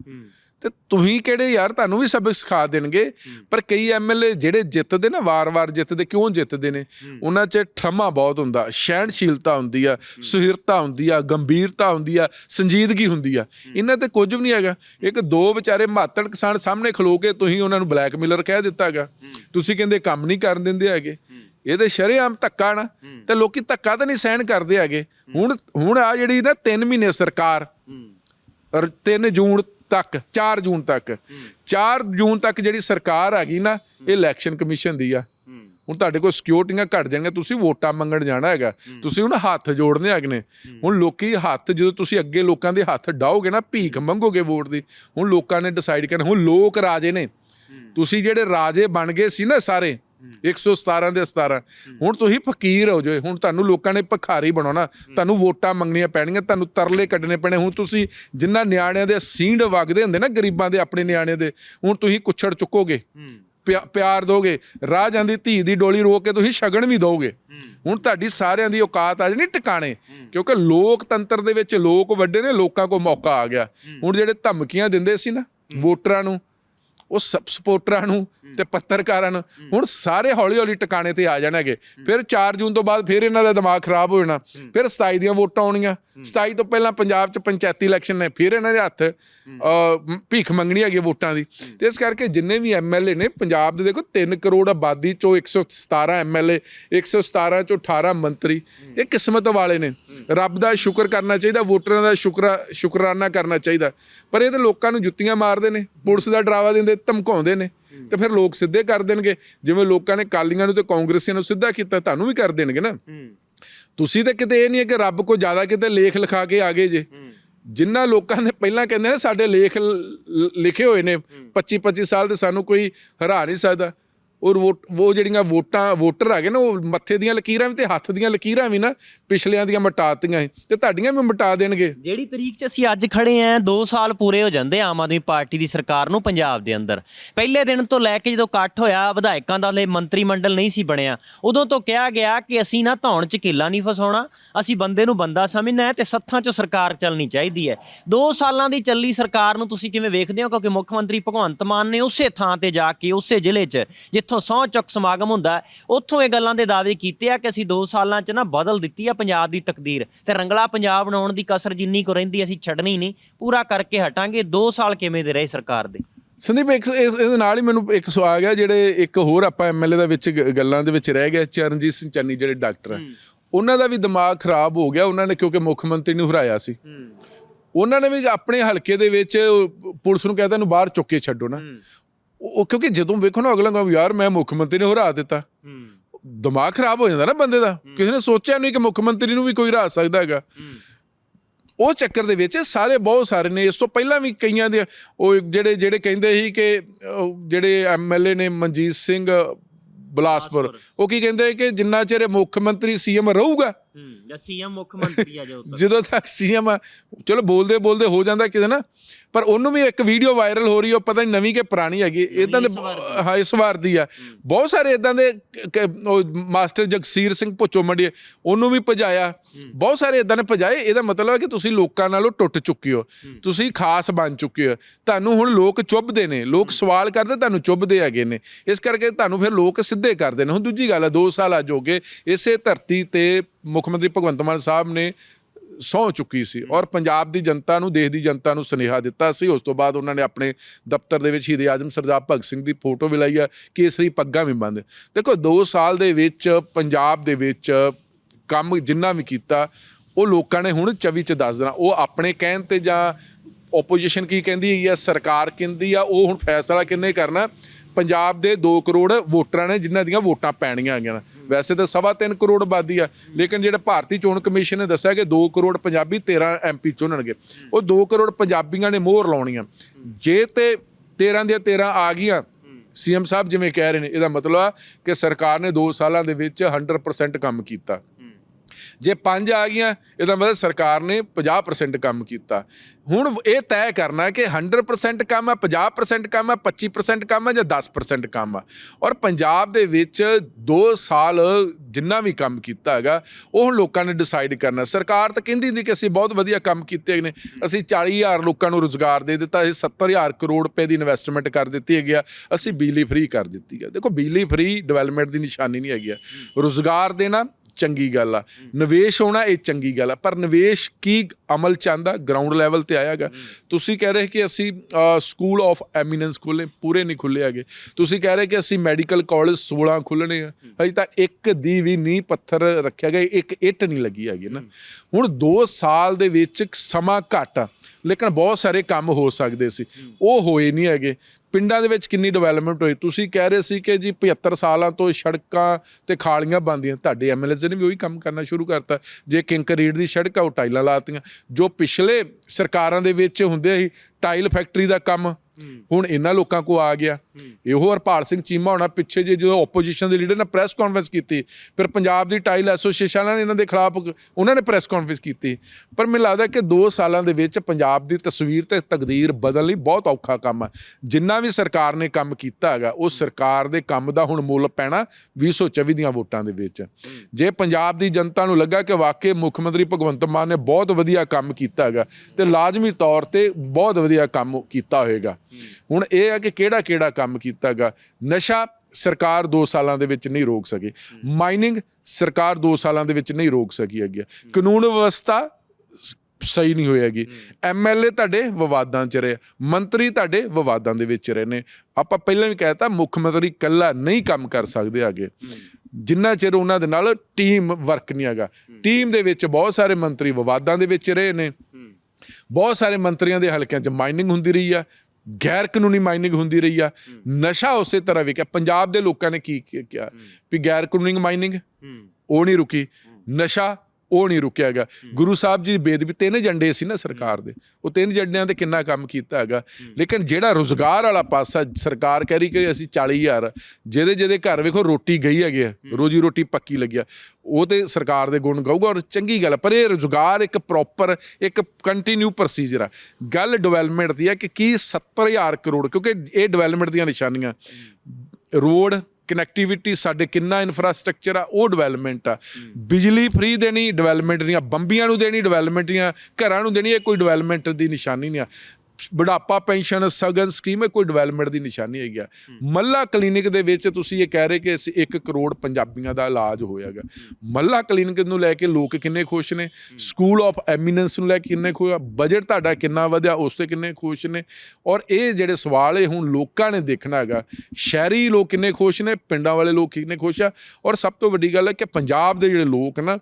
ਤੇ ਤੁਸੀਂ ਕਿਹੜੇ ਯਾਰ ਤੁਹਾਨੂੰ ਵੀ ਸਬਕ ਸਿਖਾ ਦੇਣਗੇ। ਪਰ ਕਈ ਐਮਐਲਏ ਜਿਹੜੇ ਜਿੱਤਦੇ ਨਾ ਵਾਰ-ਵਾਰ ਜਿੱਤਦੇ ਕਿਉਂ ਜਿੱਤਦੇ ਨੇ? ਉਹਨਾਂ 'ਚ ਠਰਮਾ ਬਹੁਤ ਹੁੰਦਾ ਸਹਿਣਸ਼ੀਲਤਾ ਹੁੰਦੀ ਆ ਸੁਹਿਰਤਾ ਹੁੰਦੀ ਆ ਗੰਭੀਰਤਾ ਹੁੰਦੀ ਆ ਸੰਜੀਦਗੀ ਹੁੰਦੀ ਆ। ਇਹਨਾਂ ਤੇ ਕੁਝ ਵੀ ਨਹੀਂ ਹੈਗਾ। ਇੱਕ ਦੋ ਵਿਚਾਰੇ ਮਾਤੜ ਕਿਸਾਨ ਸਾਹਮਣੇ ਖਲੋ ਕੇ ਤੁਸੀਂ ਉਹਨਾਂ ਨੂੰ ਬਲੈਕਮੇਲਰ ਕਹਿ ਦਿੱਤਾਗਾ ਤੁਸੀਂ ਕਹਿੰਦੇ ਕੰਮ ਨਹੀਂ ਕਰਨ ਦਿੰਦੇ ਹੈਗੇ। ਇਹ ਤੇ ਸ਼ਰੇਆਮ ਧੱਕਾ ਨਾ। ਤੇ ਲੋਕੀ ਧੱਕਾ ਤਾਂ ਨਹੀਂ ਸਹਿਣ ਕਰਦੇ ਹੈਗੇ। ਹੁਣ ਹੁਣ ਆ ਜਿਹੜੀ ਨਾ 3 ਮਹੀਨੇ ਸਰਕਾਰ ਔਰ 3 ਜੂਨ ਤੱਕ 4 ਜੂਨ ਤੱਕ। 4 ਜੂਨ ਤੱਕ ਜਿਹੜੀ ਸਰਕਾਰ ਹੈਗੀ ਨਾ, ਇਹ ਇਲੈਕਸ਼ਨ ਕਮਿਸ਼ਨ ਦੀ ਆ। ਹੁਣ ਤੁਹਾਡੇ ਕੋਲ ਸਿਕਿਉਰਟੀਆਂ ਘਟ ਜਾਣਗੀਆਂ, ਤੁਸੀਂ ਵੋਟਾਂ ਮੰਗਣ ਜਾਣਾ ਹੈਗਾ। ਤੁਸੀਂ ਹੁਣ ਹੱਥ ਜੋੜਨੇ ਹੈਗੇ ਨੇ ਹੁਣ ਲੋਕੀ ਹੱਥ, ਜਦੋਂ ਤੁਸੀਂ ਅੱਗੇ ਲੋਕਾਂ ਦੇ ਹੱਥ ਡਾਓਗੇ ਨਾ, ਭੀਖ ਮੰਗੋਗੇ ਵੋਟ ਦੀ, ਹੁਣ ਲੋਕਾਂ ਨੇ ਡਿਸਾਈਡ ਕਰਨਾ, ਹੁਣ ਲੋਕ ਰਾਜੇ ਨੇ। ਤੁਸੀਂ ਜਿਹੜੇ ਰਾਜੇ ਬਣ ਗਏ ਸੀ ਨਾ ਸਾਰੇ 117 ਦੇ 17 ਹੁਣ ਤੁਸੀਂ ਫਕੀਰ ਹੋ ਜਾਓ। ਹੁਣ ਤੁਹਾਨੂੰ ਲੋਕਾਂ ਨੇ ਭਖਾਰੀ ਬਣਾਉਣਾ। ਤੁਹਾਨੂੰ ਵੋਟਾਂ ਮੰਗਣੀਆਂ ਪੈਣਗੀਆਂ। ਤੁਹਾਨੂੰ ਤਰਲੇ ਕੱਢਣੇ ਪੈਣੇ। ਹੁਣ ਤੁਸੀਂ ਜਿੰਨਾ ਨਿਆਣਿਆਂ ਦੇ ਸੀਂਡ ਵਗਦੇ ਹੁੰਦੇ ਨਾ ਗਰੀਬਾਂ ਦੇ ਆਪਣੇ ਨਿਆਣਿਆਂ ਦੇ ਹੁਣ ਤੁਸੀਂ ਕੁੱਛੜ ਚੁੱਕੋਗੇ। ਪਿਆ- ਪਿਆਰ ਦੋਗੇ। ਰਾਹ ਜਾਂਦੀ ਧੀ ਦੀ ਡੋਲੀ ਰੋਕ ਕੇ ਤੁਸੀਂ ਸ਼ਗਨ ਵੀ ਦੋਗੇ। ਹੁਣ ਤੁਹਾਡੀ ਸਾਰਿਆਂ ਦੀ ਔਕਾਤ ਆ ਜਣੀ ਟਿਕਾਣੇ। ਕਿਉਂਕਿ ਲੋਕਤੰਤਰ ਦੇ ਵਿੱਚ ਲੋਕ ਵੱਡੇ ਨੇ ਲੋਕਾਂ ਕੋਲ ਮੌਕਾ ਆ ਗਿਆ। ਹੁਣ ਜਿਹੜੇ ਧਮਕੀਆਂ ਦਿੰਦੇ ਸੀ ਨਾ ਵੋਟਰਾਂ ਨੂੰ ਉਹ ਸਪ- ਸਪੋਰਟਰਾਂ ਨੂੰ ਤੇ ਪੱਤਰਕਾਰਾਂ ਨੂੰ। ਹੁਣ ਸਾਰੇ ਹੌਲੀ ਹੌਲੀ ਟਿਕਾਣੇ ਤੇ ਆ ਜਾਣਗੇ। ਫਿਰ 4 ਜੂਨ ਤੋਂ ਬਾਅਦ ਫਿਰ ਇਹਨਾਂ ਦਾ ਦਿਮਾਗ ਖਰਾਬ ਹੋ ਜਾਣਾ। ਫਿਰ 27 ਦੀਆਂ ਵੋਟਾਂ ਆਉਣੀਆਂ। 27 ਤੋਂ ਪਹਿਲਾਂ ਪੰਜਾਬ 'ਚ ਪੰਚਾਇਤੀ ਇਲੈਕਸ਼ਨ ਨੇ ਫਿਰ ਇਹਨਾਂ ਦੇ ਹੱਥ ਭੀਖ ਮੰਗਣੀ ਹੈਗੀ ਵੋਟਾਂ ਦੀ। ਤੇ ਇਸ ਕਰਕੇ ਜਿੰਨੇ ਵੀ ਐਮਐਲਏ ਨੇ ਪੰਜਾਬ ਦੇ ਦੇਖੋ 3 ਕਰੋੜ ਆਬਾਦੀ ਚੋਂ 117 ਐਮਐਲਏ 117 ਚੋਂ 18 ਮੰਤਰੀ ਇਹ ਕਿਸਮਤ ਵਾਲੇ ਨੇ। ਰੱਬ ਦਾ ਸ਼ੁਕਰ ਕਰਨਾ ਚਾਹੀਦਾ ਵੋਟਰਾਂ ਦਾ ਸ਼ੁਕਰਾ ਸ਼ੁਕਰਾਨਾ ਕਰਨਾ ਚਾਹੀਦਾ। ਪਰ ਇਹ ਤਾਂ ਲੋਕਾਂ ਨੂੰ ਜੁੱਤੀਆਂ ਮਾਰਦੇ ਨੇ ਪੁਲਿਸ ਦਾ ਡਰਾਵਾ ਦਿੰਦੇ ਧਮਕਾਉਂਦੇ ਨੇ। ਤੇ ਫਿਰ ਲੋਕ ਸਿੱਧੇ ਕਰ ਦੇਣਗੇ। ਜਿਵੇਂ ਲੋਕਾਂ ਨੇ ਕਾਲੀਆਂ ਨੂੰ ਤੇ ਕਾਂਗਰਸੀਆਂ ਨੂੰ ਸਿੱਧਾ ਕੀਤਾ ਤੁਹਾਨੂੰ ਵੀ ਕਰ ਦੇਣਗੇ ਨਾ। ਤੁਸੀਂ ਤਾਂ ਕਿਤੇ ਇਹ ਨਹੀਂ ਹੈ ਕਿ ਰੱਬ ਕੋ ਜ਼ਿਆਦਾ ਕਿਤੇ ਲੇਖ ਲਿਖਾ ਕੇ ਆ ਗਏ ਜੇ। ਜਿਨ੍ਹਾਂ ਲੋਕਾਂ ਨੇ ਪਹਿਲਾਂ ਕਹਿੰਦੇ ਨੇ ਸਾਡੇ ਲੇਖ ਲਿਖੇ ਹੋਏ ਨੇ 25 25 ਸਾਲ ਤੇ ਸਾਨੂੰ ਕੋਈ ਹਰਾ ਨਹੀਂ ਸਕਦਾ। ਔਰ ਉਹ ਜਿਹੜੀਆਂ ਵੋਟਾਂ, ਵੋਟਰ ਹੈਗੇ ਨਾ, ਉਹ ਮੱਥੇ ਦੀਆਂ ਲਕੀਰਾਂ ਵੀ ਤੇ ਹੱਥ ਦੀਆਂ ਲਕੀਰਾਂ ਵੀ ਨਾ ਪਿਛਲਿਆਂ ਦੀਆਂ ਮਿਟਾਤੀਆਂ ਸੀ। ਤੇ ਤੁਹਾਡੀਆਂ ਵੀ ਮਿਟਾ ਦੇਣਗੇ। ਜਿਹੜੀ ਤਰੀਕ 'ਚ ਅਸੀਂ ਅੱਜ ਖੜੇ ਆਂ 2 ਸਾਲ ਪੂਰੇ ਹੋ ਜਾਂਦੇ ਆਮ ਆਦਮੀ ਪਾਰਟੀ ਦੀ ਸਰਕਾਰ ਨੂੰ ਪੰਜਾਬ ਦੇ ਅੰਦਰ। ਪਹਿਲੇ ਦਿਨ ਤੋਂ ਲੈ ਕੇ ਜਦੋਂ ਇਕੱਠ ਹੋਇਆ, ਵਿਧਾਇਕਾਂ ਦਾ ਲਈ ਮੰਤਰੀ ਮੰਡਲ ਨਹੀਂ ਸੀ ਬਣਿਆ। ਉਦੋਂ ਤੋਂ ਕਿਹਾ ਗਿਆ ਕਿ ਅਸੀਂ ਨਾ ਧੌਣ 'ਚ ਕਿੱਲਾ ਨਹੀਂ ਫਸਾਉਣਾ, ਅਸੀਂ ਬੰਦੇ ਨੂੰ ਬੰਦਾ ਸਮਝਣਾ ਹੈ ਤੇ ਸੱਥਾਂ 'ਚੋਂ ਸਰਕਾਰ ਚੱਲਣੀ ਚਾਹੀਦੀ ਹੈ। 2 ਸਾਲਾਂ ਦੀ ਚੱਲੀ ਸਰਕਾਰ ਨੂੰ ਤੁਸੀਂ ਕਿਵੇਂ ਵੇਖਦੇ ਹੋ? ਕਿਉਂਕਿ ਮੁੱਖ ਮੰਤਰੀ ਭਗਵੰਤ ਮਾਨ ਨੇ ਉਸੇ ਥਾਂ ਤੇ ਜਾ ਕੇ, ਉਸੇ ਜ਼ਿਲ੍ਹੇ 'ਚ, ਜਿੱਥੋਂ ਸਹੁੰ ਚੁੱਕ ਸਮਾਗਮ ਹੁੰਦਾ ਉੱਥੋਂ ਇਹ ਗੱਲਾਂ ਦੇ ਦਾਅਵੇ ਕੀਤੇ ਆ ਕਿ ਅਸੀਂ 2 ਸਾਲਾਂ 'ਚ ਨਾ ਬਦਲ ਦਿੱਤੀ ਆ ਪੰਜਾਬ ਦੀ ਤਕਦੀਰ। ਤੇ ਰੰਗਲਾ ਪੰਜਾਬ ਬਣਾਉਣ ਦੀ ਕਸਰ ਜਿੰਨੀ ਕੁ ਰਹਿੰਦੀ ਅਸੀਂ ਛੱਡਣੀ ਨਹੀਂ ਪੂਰਾ ਕਰਕੇ ਹਟਾਂਗੇ 2 ਸਾਲ ਕਿਵੇਂ ਦੇ ਰਹੇ ਸਰਕਾਰ ਦੇ? ਸੰਦੀਪ ਇੱਕ ਇਸ- ਇਹਦੇ ਨਾਲ ਹੀ ਮੈਨੂੰ ਇੱਕ ਸਵਾਲ ਆ ਗਿਆ ਜਿਹੜੇ ਇੱਕ ਹੋਰ ਆਪਾਂ ਐਮਐਲਏ ਦਾ ਵਿੱਚ ਗੱਲਾਂ ਦੇ ਵਿੱਚ ਰਹਿ ਗਿਆ ਚਰਨਜੀਤ ਸਿੰਘ ਚੰਨੀ ਜਿਹੜੇ ਡਾਕਟਰ ਆ ਉਹਨਾਂ ਦਾ ਵੀ ਦਿਮਾਗ ਖਰਾਬ ਹੋ ਗਿਆ ਉਹਨਾਂ ਨੇ ਕਿਉਂਕਿ ਮੁੱਖ ਮੰਤਰੀ ਨੂੰ ਹਰਾਇਆ ਸੀ। ਉਹਨਾਂ ਨੇ ਵੀ ਆਪਣੇ ਹਲਕੇ ਦੇ ਵਿੱਚ ਪੁਲਿਸ ਨੂੰ ਕਹਿੰਦਾ ਇਹਨੂੰ ਬਾਹਰ ਚੁੱਕ ਕੇ ਛੱਡੋ ਨਾ। ਉਹ ਕਿਉਂਕਿ ਜਦੋਂ ਵੇਖੋ ਨਾ ਅਗਲਾ ਕਹੇ ਯਾਰ ਮੈਂ ਮੁੱਖ ਮੰਤਰੀ ਨੇ ਹਰਾ ਦਿੱਤਾ। ਦਿਮਾਗ ਖਰਾਬ ਹੋ ਜਾਂਦਾ ਨਾ ਬੰਦੇ ਦਾ। ਕਿਸੇ ਨੇ ਸੋਚਿਆ ਨਹੀਂ ਕਿ ਮੁੱਖ ਮੰਤਰੀ ਨੂੰ ਵੀ ਕੋਈ ਹਰਾ ਸਕਦਾ ਹੈਗਾ। ਉਹ ਚੱਕਰ ਦੇ ਵਿੱਚ ਸਾਰੇ ਬਹੁਤ ਸਾਰੇ ਨੇ ਇਸ ਤੋਂ ਪਹਿਲਾਂ ਵੀ ਕਈਆਂ ਦੇ ਉਹ ਜਿਹੜੇ ਜਿਹੜੇ ਕਹਿੰਦੇ ਸੀ ਕਿ ਜਿਹੜੇ ਐਮਐਲਏ ਨੇ ਮਨਜੀਤ ਸਿੰਘ ਬਲਾਸਪੁਰ ਉਹ ਕੀ ਕਹਿੰਦੇ ਕਿ ਜਿੰਨਾ ਚਿਰ ਮੁੱਖ ਮੰਤਰੀ ਸੀਐਮ ਰਹੂਗਾ ਹੂੰ ਜਾਂ ਸੀਐਮ ਮੁੱਖ ਮੰਤਰੀ ਆ ਜਦੋਂ ਤੱਕ ਜਦੋਂ ਤੱਕ ਸੀਐਮ ਚਲੋ ਬੋਲਦੇ ਬੋਲਦੇ ਹੋ ਜਾਂਦਾ ਕਿਤੇ ਨਾ ਪਰ ਉਹਨੂੰ ਵੀ ਇੱਕ ਵੀਡੀਓ ਵਾਇਰਲ ਹੋ ਰਹੀ ਹੈ ਉਹ ਪਤਾ ਨਹੀਂ ਨਵੀਂ ਕਿ ਪੁਰਾਣੀ ਹੈਗੀ ਇਦਾਂ ਦੇ। ਹਾਂ ਇਸ ਵਾਰ ਦੀ ਆ। ਬਹੁਤ ਸਾਰੇ ਇਦਾਂ ਦੇ ਕ- ਉਹ ਮਾਸਟਰ ਜਗਸੀਰ ਸਿੰਘ ਭੁੱਚੋ ਮੰਡੀ ਉਹਨੂੰ ਵੀ ਭਜਾਇਆ। ਬਹੁਤ ਸਾਰੇ ਇਦਾਂ ਨੇ ਭਜਾਏ ਇਹਦਾ ਮਤਲਬ ਹੈ ਕਿ ਤੁਸੀਂ ਲੋਕਾਂ ਨਾਲੋਂ ਟੁੱਟ ਚੁੱਕੇ ਹੋ। ਤੁਸੀਂ ਖਾਸ ਬਣ ਚੁੱਕੇ ਹੋ। ਤੁਹਾਨੂੰ ਹੁਣ ਲੋਕ ਚੁੱਭਦੇ ਨੇ ਲੋਕ ਸਵਾਲ ਕਰਦੇ ਤੁਹਾਨੂੰ ਚੁੱਭਦੇ ਹੈਗੇ ਨੇ। ਇਸ ਕਰਕੇ ਤੁਹਾਨੂੰ ਫਿਰ ਲੋਕ ਸਿੱਧੇ ਕਰਦੇ ਨੇ। ਹੁਣ ਦੂਜੀ ਗੱਲ ਹੈ 2 ਸਾਲ ਅੱਜ ਹੋ ਗਏ ਇਸੇ ਧਰਤੀ ਤੇ ਮੁੱਖ ਮੰਤਰੀ ਭਗਵੰਤ ਮਾਨ ਸਾਹਿਬ ਨੇ ਸਹੁੰ ਚੁੱਕੀ ਸੀ ਔਰ ਪੰਜਾਬ ਦੀ ਜਨਤਾ ਨੂੰ ਦੇਸ਼ ਦੀ ਜਨਤਾ ਨੂੰ ਸੁਨੇਹਾ ਦਿੱਤਾ ਸੀ। ਉਸ ਤੋਂ ਬਾਅਦ ਉਹਨਾਂ ਨੇ ਆਪਣੇ ਦਫ਼ਤਰ ਦੇ ਵਿੱਚ ਸ਼ਹੀਦ ਆਜ਼ਮ ਸਰਦਾਰ ਭਗਤ ਸਿੰਘ ਦੀ ਫੋਟੋ ਵੀ ਲਾਈ ਆ ਕੇਸਰੀ ਪੱਗਾਂ ਵੀ ਬੰਨ੍ਹ। ਦੇਖੋ 2 ਸਾਲ ਦੇ ਵਿੱਚ ਪੰਜਾਬ ਦੇ ਵਿੱਚ ਕੰਮ ਜਿੰਨਾ ਵੀ ਕੀਤਾ ਉਹ ਲੋਕਾਂ ਨੇ ਹੁਣ 24 ਚ ਦੱਸ ਦੇਣਾ। ਉਹ ਆਪਣੇ ਕਹਿਣ ਤੇ ਜਾਂ ਆਪੋਜੀਸ਼ਨ ਕੀ ਕਹਿੰਦੀ ਹੈ ਜਾਂ ਸਰਕਾਰ ਕਹਿੰਦੀ ਆ ਉਹ ਹੁਣ ਫੈਸਲਾ ਕਿੰਨੇ ਕਰਨਾ? ਪੰਜਾਬ ਦੇ 2 ਕਰੋੜ ਵੋਟਰਾਂ ਨੇ ਜਿਨ੍ਹਾਂ ਦੀਆਂ ਵੋਟਾਂ ਪੈਣੀਆਂ ਹੈਗੀਆਂ ਵੈਸੇ ਤਾਂ ਸਵਾ ਤਿੰਨ ਕਰੋੜ ਆਬਾਦੀ ਆ, ਲੇਕਿਨ ਜਿਹੜਾ ਭਾਰਤੀ ਚੋਣ ਕਮਿਸ਼ਨ ਨੇ ਦੱਸਿਆ ਕਿ 2 ਕਰੋੜ ਪੰਜਾਬੀ 13 ਐਮਪੀ ਚੁਣਨਗੇ। ਉਹ 2 ਕਰੋੜ ਪੰਜਾਬੀਆਂ ਨੇ ਮੋਹਰ ਲਾਉਣੀਆਂ ਜੇ ਤੇ 13 ਦੀਆਂ 13 ਆ ਗਈਆਂ, ਸੀਐਮ ਸਾਹਿਬ ਜਿਵੇਂ ਕਹਿ ਰਹੇ ਨੇ, ਇਹਦਾ ਮਤਲਬ ਆ ਕਿ ਸਰਕਾਰ ਨੇ 2 ਸਾਲਾਂ ਦੇ ਵਿੱਚ 100% ਕੰਮ ਕੀਤਾ। ਜੇ ਪੰਜ ਆ ਗਈਆਂ, ਇਹਦਾ ਮਤਲਬ ਸਰਕਾਰ ਨੇ 50% ਕੰਮ ਕੀਤਾ। ਹੁਣ ਇਹ ਤੈਅ ਕਰਨਾ ਕਿ 100% ਕੰਮ ਹੈ 50% ਕੰਮ ਹੈ 25% ਕੰਮ ਹੈ ਜਾਂ 10% ਕੰਮ ਆ। ਔਰ ਪੰਜਾਬ ਦੇ ਵਿੱਚ 2 ਸਾਲ ਜਿੰਨਾ ਵੀ ਕੰਮ ਕੀਤਾ ਹੈਗਾ, ਉਹ ਲੋਕਾਂ ਨੇ ਡਿਸਾਈਡ ਕਰਨਾ। ਸਰਕਾਰ ਤਾਂ ਕਹਿੰਦੀ ਸੀ ਕਿ ਅਸੀਂ ਬਹੁਤ ਵਧੀਆ ਕੰਮ ਕੀਤੇ ਨੇ। ਅਸੀਂ 40000 ਲੋਕਾਂ ਨੂੰ ਰੋਜ਼ਗਾਰ ਦੇ ਦਿੱਤਾ, ਅਸੀਂ 70000 ਕਰੋੜ ਰੁਪਏ ਦੀ ਇਨਵੈਸਟਮੈਂਟ ਕਰ ਦਿੱਤੀ ਹੈਗੀ ਆ, ਅਸੀਂ ਬਿਜਲੀ ਫ੍ਰੀ ਕਰ ਦਿੱਤੀ ਹੈ ਦੇਖੋ ਬਿਜਲੀ ਫ੍ਰੀ ਡਿਵੈਲਪਮੈਂਟ ਦੀ ਨਿਸ਼ਾਨੀ ਨਹੀਂ ਹੈਗੀ ਆ। ਰੋਜ਼ਗਾਰ ਦੇਣਾ ਚੰਗੀ ਗੱਲ ਆ। ਨਿਵੇਸ਼ ਹੋਣਾ ਇਹ ਚੰਗੀ ਗੱਲ ਆ ਪਰ ਨਿਵੇਸ਼ ਕੀ ਅਮਲ ਚਾਹੁੰਦਾ ਗਰਾਊਂਡ ਲੈਵਲ ਤੇ ਆਇਆਗਾ ਤੁਸੀਂ ਕਹਿ ਰਹੇ ਕਿ ਅਸੀਂ ਸਕੂਲ ਆਫ ਐਮੀਨੈਂਸ ਖੋਲੇ ਪੂਰੇ ਨਹੀਂ ਖੁੱਲੇ ਹੈਗੇ। ਤੁਸੀਂ ਕਹਿ ਰਹੇ ਕਿ ਅਸੀਂ ਮੈਡੀਕਲ ਕਾਲਜ 16 ਖੁੱਲਣੇ ਆ। ਹਜੇ ਤਾਂ ਇੱਕ ਦੀ ਵੀ ਨੀਂਹ ਪੱਥਰ ਰੱਖਿਆ ਗਿਆ ਇੱਕ ਇੱਟ ਨਹੀਂ ਲੱਗੀ ਹੈਗੀ ਨਾ। ਹੁਣ 2 ਸਾਲ ਦੇ ਵਿੱਚ ਸਮਾਂ ਘੱਟ ਲੇਕਿਨ ਬਹੁਤ ਸਾਰੇ ਕੰਮ ਹੋ ਸਕਦੇ ਸੀ। ਉਹ ਹੋਏ ਨਹੀਂ ਹੈਗੇ। ਪਿੰਡਾਂ ਦੇ ਵਿੱਚ ਕਿੰਨੀ ਡਿਵੈਲਪਮੈਂਟ ਹੋਈ? ਤੁਸੀਂ ਕਹਿ ਰਹੇ ਸੀ ਕਿ ਜੀ 75 ਸਾਲਾਂ ਤੋਂ ਸੜਕਾਂ ਤੇ ਖਾਲੀਆਂ ਬੰਦੀਆਂ ਤੁਹਾਡੇ ਐਮਐਲਏ ਨੇ ਵੀ ਉਹੀ ਕੰਮ ਕਰਨਾ ਸ਼ੁਰੂ ਕਰਤਾ। ਜੇ ਕਿੰਕਰੀਟ ਦੀ ਸੜਕ ਆ, ਉਹ ਟਾਈਲਾਂ ਲਾਤੀਆਂ। ਜੋ ਪਿਛਲੇ ਸਰਕਾਰਾਂ ਦੇ ਵਿੱਚ ਹੁੰਦੇ ਸੀ, ਟਾਈਲ ਫੈਕਟਰੀ ਦਾ ਕੰਮ ਹੁਣ ਇਹਨਾਂ ਲੋਕਾਂ ਕੋ ਆ ਗਿਆ। ਇਹੋ ਹਰਪਾਲ ਸਿੰਘ ਚੀਮਾ ਹੋਣਾ ਪਿੱਛੇ ਜੇ ਜਦੋਂ ਆਪੋਜੀਸ਼ਨ ਦੇ ਲੀਡਰ ਨੇ ਪ੍ਰੈਸ ਕਾਨਫਰੰਸ ਕੀਤੀ ਫਿਰ ਪੰਜਾਬ ਦੀ ਟਾਈਲ ਐਸੋਸੀਏਸ਼ਨ ਨੇ ਇਹਨਾਂ ਦੇ ਖਿਲਾਫ ਉਹਨਾਂ ਨੇ ਪ੍ਰੈਸ ਕਾਨਫਰੰਸ ਕੀਤੀ। ਪਰ ਮੈਨੂੰ ਲੱਗਦਾ ਕਿ 2 ਸਾਲਾਂ ਦੇ ਵਿੱਚ ਪੰਜਾਬ ਦੀ ਤਸਵੀਰ ਤੇ ਤਕਦੀਰ ਬਦਲਣੀ ਬਹੁਤ ਔਖਾ ਕੰਮ ਹੈ ਜਿੰਨਾ ਵੀ ਸਰਕਾਰ ਨੇ ਕੰਮ ਕੀਤਾ ਹੈਗਾ ਉਹ ਸਰਕਾਰ ਦੇ ਕੰਮ ਦਾ ਹੁਣ ਮੁੱਲ ਪੈਣਾ 2024 ਦੀਆਂ ਵੋਟਾਂ ਦੇ ਵਿੱਚ। ਜੇ ਪੰਜਾਬ ਦੀ ਜਨਤਾ ਨੂੰ ਲੱਗਾ ਕਿ ਵਾਕਈ ਮੁੱਖ ਮੰਤਰੀ ਭਗਵੰਤ ਮਾਨ ਨੇ ਬਹੁਤ ਵਧੀਆ ਕੰਮ ਕੀਤਾ ਹੈਗਾ ਤੇ ਲਾਜ਼ਮੀ ਤੌਰ ਤੇ ਬਹੁਤ ਵਧੀਆ ਕੰਮ ਕੀਤਾ ਹੋਏਗਾ। ਹੁਣ ਇਹ ਹੈ ਕਿ ਕਿਹੜਾ ਕਿਹੜਾ ਕੰਮ ਕੀਤਾ ਹੈਗਾ ਨਸ਼ਾ ਸਰਕਾਰ 2 ਸਾਲਾਂ ਦੇ ਵਿੱਚ ਨਹੀਂ ਰੋਕ ਸਕੀ। ਮਾਈਨਿੰਗ ਸਰਕਾਰ 2 ਸਾਲਾਂ ਦੇ ਵਿੱਚ ਨਹੀਂ ਰੋਕ ਸਕੀ ਹੈਗੀ ਕਾਨੂੰਨ ਵਿਵਸਥਾ ਸਹੀ ਨਹੀਂ ਹੋਏਗੀ ਐਮਐਲਏ ਤੁਹਾਡੇ ਵਿਵਾਦਾਂ 'ਚ ਰਹੇ। ਮੰਤਰੀ ਤੁਹਾਡੇ ਵਿਵਾਦਾਂ ਦੇ ਵਿੱਚ ਰਹੇ ਨੇ। ਆਪਾਂ ਪਹਿਲਾਂ ਵੀ ਕਹਿਤਾ ਮੁੱਖ ਮੰਤਰੀ ਇਕੱਲਾ ਨਹੀਂ ਕੰਮ ਕਰ ਸਕਦੇ ਹੈਗੇ। ਜਿੰਨਾ ਚਿਰ ਉਹਨਾਂ ਦੇ ਨਾਲ ਟੀਮ ਵਰਕ ਨਹੀਂ ਹੈਗਾ। ਟੀਮ ਦੇ ਵਿੱਚ ਬਹੁਤ ਸਾਰੇ ਮੰਤਰੀ ਵਿਵਾਦਾਂ ਦੇ ਵਿੱਚ ਰਹੇ ਨੇ। ਬਹੁਤ ਸਾਰੇ ਮੰਤਰੀਆਂ ਦੇ ਹਲਕਿਆਂ 'ਚ ਮਾਈਨਿੰਗ ਹੁੰਦੀ ਰਹੀ ਆ। ਗੈਰ ਕਾਨੂੰਨੀ ਮਾਈਨਿੰਗ ਹੁੰਦੀ ਰਹੀ ਆ। ਨਸ਼ਾ ਉਸੇ ਤਰ੍ਹਾਂ ਵਿਕਿਆ ਪੰਜਾਬ ਦੇ ਲੋਕਾਂ ਨੇ ਕੀ ਕੀ- ਕਿਹਾ ਵੀ ਗੈਰ ਕਾਨੂੰਨੀ ਮਾਈਨਿੰਗ ਉਹ ਨਹੀਂ ਰੁਕੀ। ਨਸ਼ਾ ਉਹ ਨਹੀਂ ਰੁਕਿਆ ਹੈਗਾ। ਗੁਰੂ ਸਾਹਿਬ ਜੀ ਦੀ ਬੇਦਬੀ ਤਿੰਨ ਝੰਡੇ ਸੀ ਨਾ ਸਰਕਾਰ ਦੇ। ਉਹ ਤਿੰਨ ਝੰਡਿਆਂ ਤੇ ਕਿੰਨਾ ਕੰਮ ਕੀਤਾ ਹੈਗਾ। ਲੇਕਿਨ ਜਿਹੜਾ ਰੋਜ਼ਗਾਰ ਵਾਲਾ ਪਾਸਾ ਸਰਕਾਰ ਕਹਿ ਰਹੀ ਕਿ ਅਸੀਂ 40000 ਜਿਹਦੇ ਜਿਹਦੇ ਘਰ ਵੇਖੋ ਰੋਟੀ ਗਈ ਹੈਗੇ ਆ, ਰੋਜੀ ਰੋਟੀ ਪੱਕੀ ਲੱਗਿਆ ਉਹ ਤੇ ਸਰਕਾਰ ਦੇ ਗੁਣ ਗਾਊਗਾ ਔਰ ਚੰਗੀ ਗੱਲ। ਪਰ ਇਹ ਰੋਜ਼ਗਾਰ ਇੱਕ ਪ੍ਰੋਪਰ ਇੱਕ ਕੰਟੀਨਿਊ ਪ੍ਰੋਸੀਜਰ ਆ। ਗੱਲ ਡਿਵੈਲਪਮੈਂਟ ਦੀ ਹੈ ਕਿ ਕੀ 70000 ਕਰੋੜ ਕਿਉਂਕਿ ਇਹ ਡਿਵੈਲਪਮੈਂਟ ਦੀਆਂ ਨਿਸ਼ਾਨੀਆਂ। ਰੋਡ ਕਨੈਕਟੀਵਿਟੀ ਸਾਡੇ ਕਿੰਨਾ ਇਨਫਰਾਸਟ੍ਰਕਚਰ ਆ, ਉਹ ਡਿਵੈਲਪਮੈਂਟ ਆ। ਬਿਜਲੀ ਫ੍ਰੀ ਦੇਣੀ ਡਿਵੈਲਪਮੈਂਟ ਦੀਆਂ ਬੰਬੀਆਂ ਨੂੰ ਦੇਣੀ ਡਿਵੈਲਪਮੈਂਟ ਦੀਆਂ ਘਰਾਂ ਨੂੰ ਦੇਣੀ, ਇਹ ਕੋਈ ਡਿਵੈਲਪਮੈਂਟ ਦੀ ਨਿਸ਼ਾਨੀ ਨਹੀਂ ਆ। ਬੁਢਾਪਾ ਪੈਨਸ਼ਨ ਸਗਨ ਸਕੀਮ ਇਹ ਕੋਈ ਡਿਵੈਲਪਮੈਂਟ ਦੀ ਨਿਸ਼ਾਨੀ ਹੈਗੀ ਆ। ਮੱਲਾ ਕਲੀਨਿਕ ਦੇ ਵਿੱਚ ਤੁਸੀਂ ਇਹ ਕਹਿ ਰਹੇ ਕਿ ਅਸੀਂ 1 ਕਰੋੜ ਪੰਜਾਬੀਆਂ ਦਾ ਇਲਾਜ ਹੋਇਆਗਾ ਮੱਲਾ ਕਲੀਨਿਕ ਨੂੰ ਲੈ ਕੇ ਲੋਕ ਕਿੰਨੇ ਖੁਸ਼ ਨੇ? ਸਕੂਲ ਆਫ ਐਮੀਨੈਂਸ ਨੂੰ ਲੈ ਕੇ ਕਿੰਨੇ ਖੁਸ਼ ਆ? ਬਜਟ ਤੁਹਾਡਾ ਕਿੰਨਾ ਵਧਿਆ ਉਸ ਤੇ ਕਿੰਨੇ ਖੁਸ਼ ਨੇ? ਔਰ ਇਹ ਜਿਹੜੇ ਸਵਾਲ ਇਹ ਹੁਣ ਲੋਕਾਂ ਨੇ ਦੇਖਣਾ ਹੈਗਾ ਸ਼ਹਿਰੀ ਲੋਕ ਕਿੰਨੇ ਖੁਸ਼ ਨੇ? ਪਿੰਡਾਂ ਵਾਲੇ ਲੋਕ ਕਿੰਨੇ ਖੁਸ਼ ਆ? ਔਰ ਸਭ ਤੋਂ ਵੱਡੀ ਗੱਲ ਹੈ ਕਿ ਪੰਜਾਬ ਦੇ ਜਿਹੜੇ ਲੋਕ ਨਾ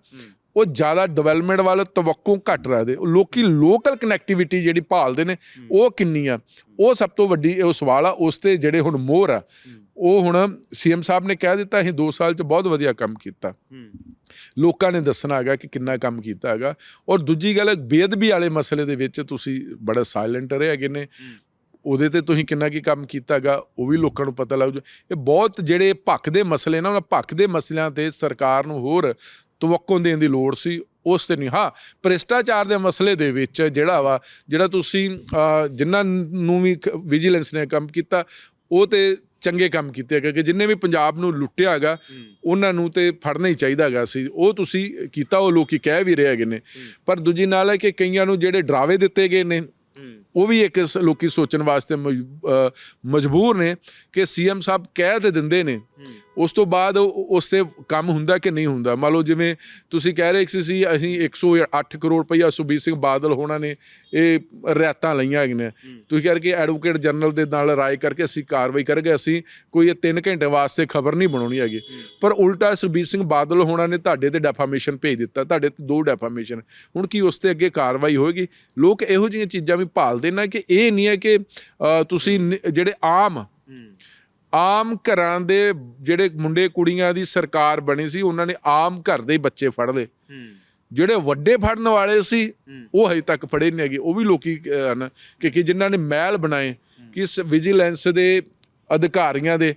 ਉਹ ਜ਼ਿਆਦਾ ਡਿਵੈਲਪਮੈਂਟ ਵੱਲ ਤਵੱਕੂ ਘੱਟ ਰੱਖਦੇ। ਉਹ ਲੋਕੀ ਲੋਕਲ ਕਨੈਕਟੀਵਿਟੀ ਜਿਹੜੀ ਭਾਲਦੇ ਨੇ ਉਹ ਕਿੰਨੀ ਆ? ਉਹ ਸਭ ਤੋਂ ਵੱਡੀ ਇਹ ਸਵਾਲ ਆ ਉਸ ਤੇ ਜਿਹੜੇ ਹੁਣ ਮੋਹਰ ਆ ਉਹ ਹੁਣ ਸੀਐਮ ਸਾਹਿਬ ਨੇ ਕਹਿ ਦਿੱਤਾ ਅਸੀਂ 2 ਸਾਲ ਚ ਬਹੁਤ ਵਧੀਆ ਕੰਮ ਕੀਤਾ। ਲੋਕਾਂ ਨੇ ਦੱਸਣਾ ਹੈਗਾ ਕਿ ਕਿੰਨਾ ਕੰਮ ਕੀਤਾ ਹੈਗਾ। ਔਰ ਦੂਜੀ ਗੱਲ ਬੇਅਦਬੀ ਵਾਲੇ ਮਸਲੇ ਦੇ ਵਿੱਚ ਤੁਸੀਂ ਬੜਾ ਸਾਇਲੈਂਟ ਰਹੇ ਹੈਗੇ ਨੇ। ਉਹਦੇ ਤੇ ਤੁਸੀਂ ਕਿੰਨਾ ਕੀ ਕੰਮ ਕੀਤਾ ਹੈਗਾ ਉਹ ਵੀ ਲੋਕਾਂ ਨੂੰ ਪਤਾ ਲੱਗ ਜਾ। ਇਹ ਬਹੁਤ ਜਿਹੜੇ ਭੱਖ ਦੇ ਮਸਲੇ ਨਾ ਉਹਨਾਂ ਭੱਖ ਦੇ ਮਸਲਿਆਂ ਤੇ ਸਰਕਾਰ ਨੂੰ ਹੋਰ ਤਵੱਕੋ ਦੇਣ ਦੀ ਲੋੜ ਸੀ ਉਸ ਤੇ ਨਹੀਂ ਹਾਂ ਭ੍ਰਿਸ਼ਟਾਚਾਰ ਦੇ ਮਸਲੇ ਦੇ ਵਿੱਚ ਜਿਹੜਾ ਵਾ ਜਿਹੜਾ ਤੁਸੀਂ ਜਿਨ੍ਹਾਂ ਨੂੰ ਵੀ ਵਿਜੀਲੈਂਸ ਨੇ ਕੰਮ ਕੀਤਾ ਉਹ ਤੇ ਚੰਗੇ ਕੰਮ ਕੀਤੇ ਕਿਉਂਕਿ ਜਿੰਨੇ ਵੀ ਪੰਜਾਬ ਨੂੰ ਲੁੱਟਿਆ ਹੈਗਾ ਉਹਨਾਂ ਨੂੰ ਤੇ ਫੜਨਾ ਹੀ ਚਾਹੀਦਾ ਹੈਗਾ ਸੀ। ਉਹ ਤੁਸੀਂ ਕੀਤਾ ਉਹ ਲੋਕੀ ਕਹਿ ਵੀ ਰਹੇ ਹੈਗੇ ਨੇ। ਪਰ ਦੂਜੀ ਨਾਲ ਹੈ ਕਿ ਕਈਆਂ ਨੂੰ ਜਿਹੜੇ ਡਰਾਵੇ ਦਿੱਤੇ ਗਏ ਨੇ ਉਹ ਵੀ ਇੱਕ ਲੋਕੀ ਸੋਚਣ ਵਾਸਤੇ ਮਜਬੂਰ ਨੇ ਕਿ ਸੀਐਮ ਸਾਹਿਬ ਕਹਿ ਤੇ ਦਿੰਦੇ ਨੇ। ਉਸ ਤੋਂ ਬਾਅਦ ਉਸ ਤੇ ਕੰਮ ਹੁੰਦਾ ਕਿ ਨਹੀਂ ਹੁੰਦਾ? ਮੰਨ ਲਓ ਜਿਵੇਂ ਤੁਸੀਂ ਕਹਿ ਰਹੇ ਸੀ ਸੀ ਅਸੀਂ 108 ਕਰੋੜ ਰੁਪਈਆ ਸੁਬੀਰ ਸਿੰਘ ਬਾਦਲ ਹੋਣਾ ਨੇ ਇਹ ਰਿਆਤਾਂ ਲਈਆਂ ਹੈਗੀਆਂ। ਤੁਸੀਂ ਕਹਿ ਰਹੇ ਕਿ ਐਡਵੋਕੇਟ ਜਨਰਲ ਦੇ ਨਾਲ ਰਾਏ ਕਰਕੇ ਅਸੀਂ ਕਾਰਵਾਈ ਕਰਾਂਗੇ ਅਸੀਂ ਕੋਈ ਇਹ 3 ਘੰਟੇ ਵਾਸਤੇ ਖਬਰ ਨਹੀਂ ਬਣਾਉਣੀ ਹੈਗੀ। ਪਰ ਉਲਟਾ ਸੁਬੀਰ ਸਿੰਘ ਬਾਦਲ ਹੋਣਾ ਨੇ ਤੁਹਾਡੇ ਤੇ ਡੈਫਾਮੇਸ਼ਨ ਭੇਜ ਦਿੱਤਾ ਤੁਹਾਡੇ ਤੇ ਦੋ ਡੈਫਾਮੇਸ਼ਨ ਹੁਣ ਕੀ ਉਸ ਤੇ ਅੱਗੇ ਕਾਰਵਾਈ ਹੋਏਗੀ? ਲੋਕ ਇਹੋ ਜਿਹੀਆਂ ਚੀਜ਼ਾਂ ਵੀ ਭਾਲਦੇ ਨੇ ਕਿ ਇਹ ਨਹੀਂ ਹੈ ਕਿ ਤੁਸੀਂ ਜਿਹੜੇ ਆਮ ਆਮ ਘਰਾਂ ਦੇ ਜਿਹੜੇ ਮੁੰਡੇ ਕੁੜੀਆਂ ਦੀ ਸਰਕਾਰ ਬਣੀ ਸੀ ਉਹਨਾਂ ਨੇ ਆਮ ਘਰ ਦੇ ਬੱਚੇ ਫੜ ਲਏ। ਜਿਹੜੇ ਵੱਡੇ ਫੜਨ ਵਾਲੇ ਸੀ ਉਹ ਹਜੇ ਤੱਕ ਫੜੇ ਨਹੀਂ ਹੈਗੇ। ਉਹ ਵੀ ਲੋਕੀ ਹਨ ਕਿ ਕਿ ਜਿਨ੍ਹਾਂ ਨੇ ਮਹਿਲ ਬਣਾਏ ਕਿ ਇਸ ਵਿਜੀਲੈਂਸ ਦੇ ਅਧਿਕਾਰੀਆਂ ਦੇ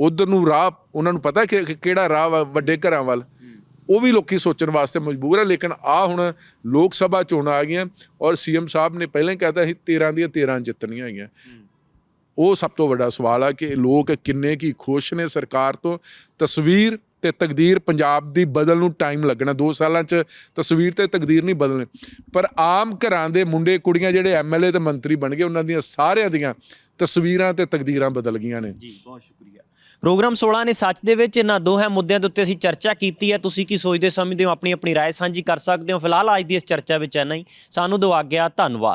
ਉਧਰ ਨੂੰ ਰਾਹ ਉਹਨਾਂ ਨੂੰ ਪਤਾ ਕਿ ਕਿਹੜਾ ਰਾਹ ਵੱਡੇ ਘਰਾਂ ਵੱਲ? ਉਹ ਵੀ ਲੋਕੀ ਸੋਚਣ ਵਾਸਤੇ ਮਜਬੂਰ ਆ, ਲੇਕਿਨ ਆ ਹੁਣ ਲੋਕ ਸਭਾ ਚੋਣਾਂ ਆ ਗਈਆਂ ਔਰ ਸੀਐਮ ਸਾਹਿਬ ਨੇ ਪਹਿਲਾਂ ਹੀ ਕਹਿਤਾ ਸੀ 13 ਦੀਆਂ 13 ਜਿੱਤਣੀਆਂ ਹੈਗੀਆਂ। ਉਹ ਸਭ ਤੋਂ ਵੱਡਾ ਸਵਾਲ ਆ ਕਿ ਲੋਕ ਕਿੰਨੇ ਕੀ ਖੁਸ਼ ਨੇ ਸਰਕਾਰ ਤੋਂ? ਤਸਵੀਰ ਤੇ ਤਕਦੀਰ ਪੰਜਾਬ ਦੀ ਬਦਲ ਨੂੰ ਟਾਈਮ ਲੱਗਣਾ 2 ਸਾਲਾਂ 'ਚ ਤਸਵੀਰ ਤੇ ਤਕਦੀਰ ਨਹੀਂ ਬਦਲਣੀ। ਪਰ ਆਮ ਘਰਾਂ ਦੇ ਮੁੰਡੇ, ਕੁੜੀਆਂ ਜਿਹੜੇ ਐਮਐਲਏ ਤੇ ਮੰਤਰੀ ਬਣ ਗਏ, ਉਹਨਾਂ ਦੀਆਂ ਸਾਰਿਆਂ ਦੀਆਂ ਤਸਵੀਰਾਂ ਤੇ ਤਕਦੀਰਾਂ ਬਦਲ ਗਈਆਂ ਨੇ। ਜੀ, ਬਹੁਤ ਸ਼ੁਕਰੀਆ। ਪ੍ਰੋਗਰਾਮ 16 ਨੇ ਸੱਚ ਦੇ ਵਿੱਚ ਇਹਨਾਂ ਦੋਹਾਂ ਮੁੱਦਿਆਂ ਦੇ ਉੱਤੇ ਅਸੀਂ ਚਰਚਾ ਕੀਤੀ ਹੈ ਤੁਸੀਂ ਕੀ ਸੋਚਦੇ ਸਮਝਦੇ ਹੋ ਆਪਣੀ ਆਪਣੀ رائے ਸਾਂਝੀ ਕਰ ਸਕਦੇ ਹੋ ਫਿਲਹਾਲ ਅੱਜ ਦੀ ਇਸ ਚਰਚਾ ਵਿੱਚ ਇੰਨਾ ਹੀ ਸਾਨੂੰ ਦਿਓ ਆਗਿਆ ਧੰਨਵਾਦ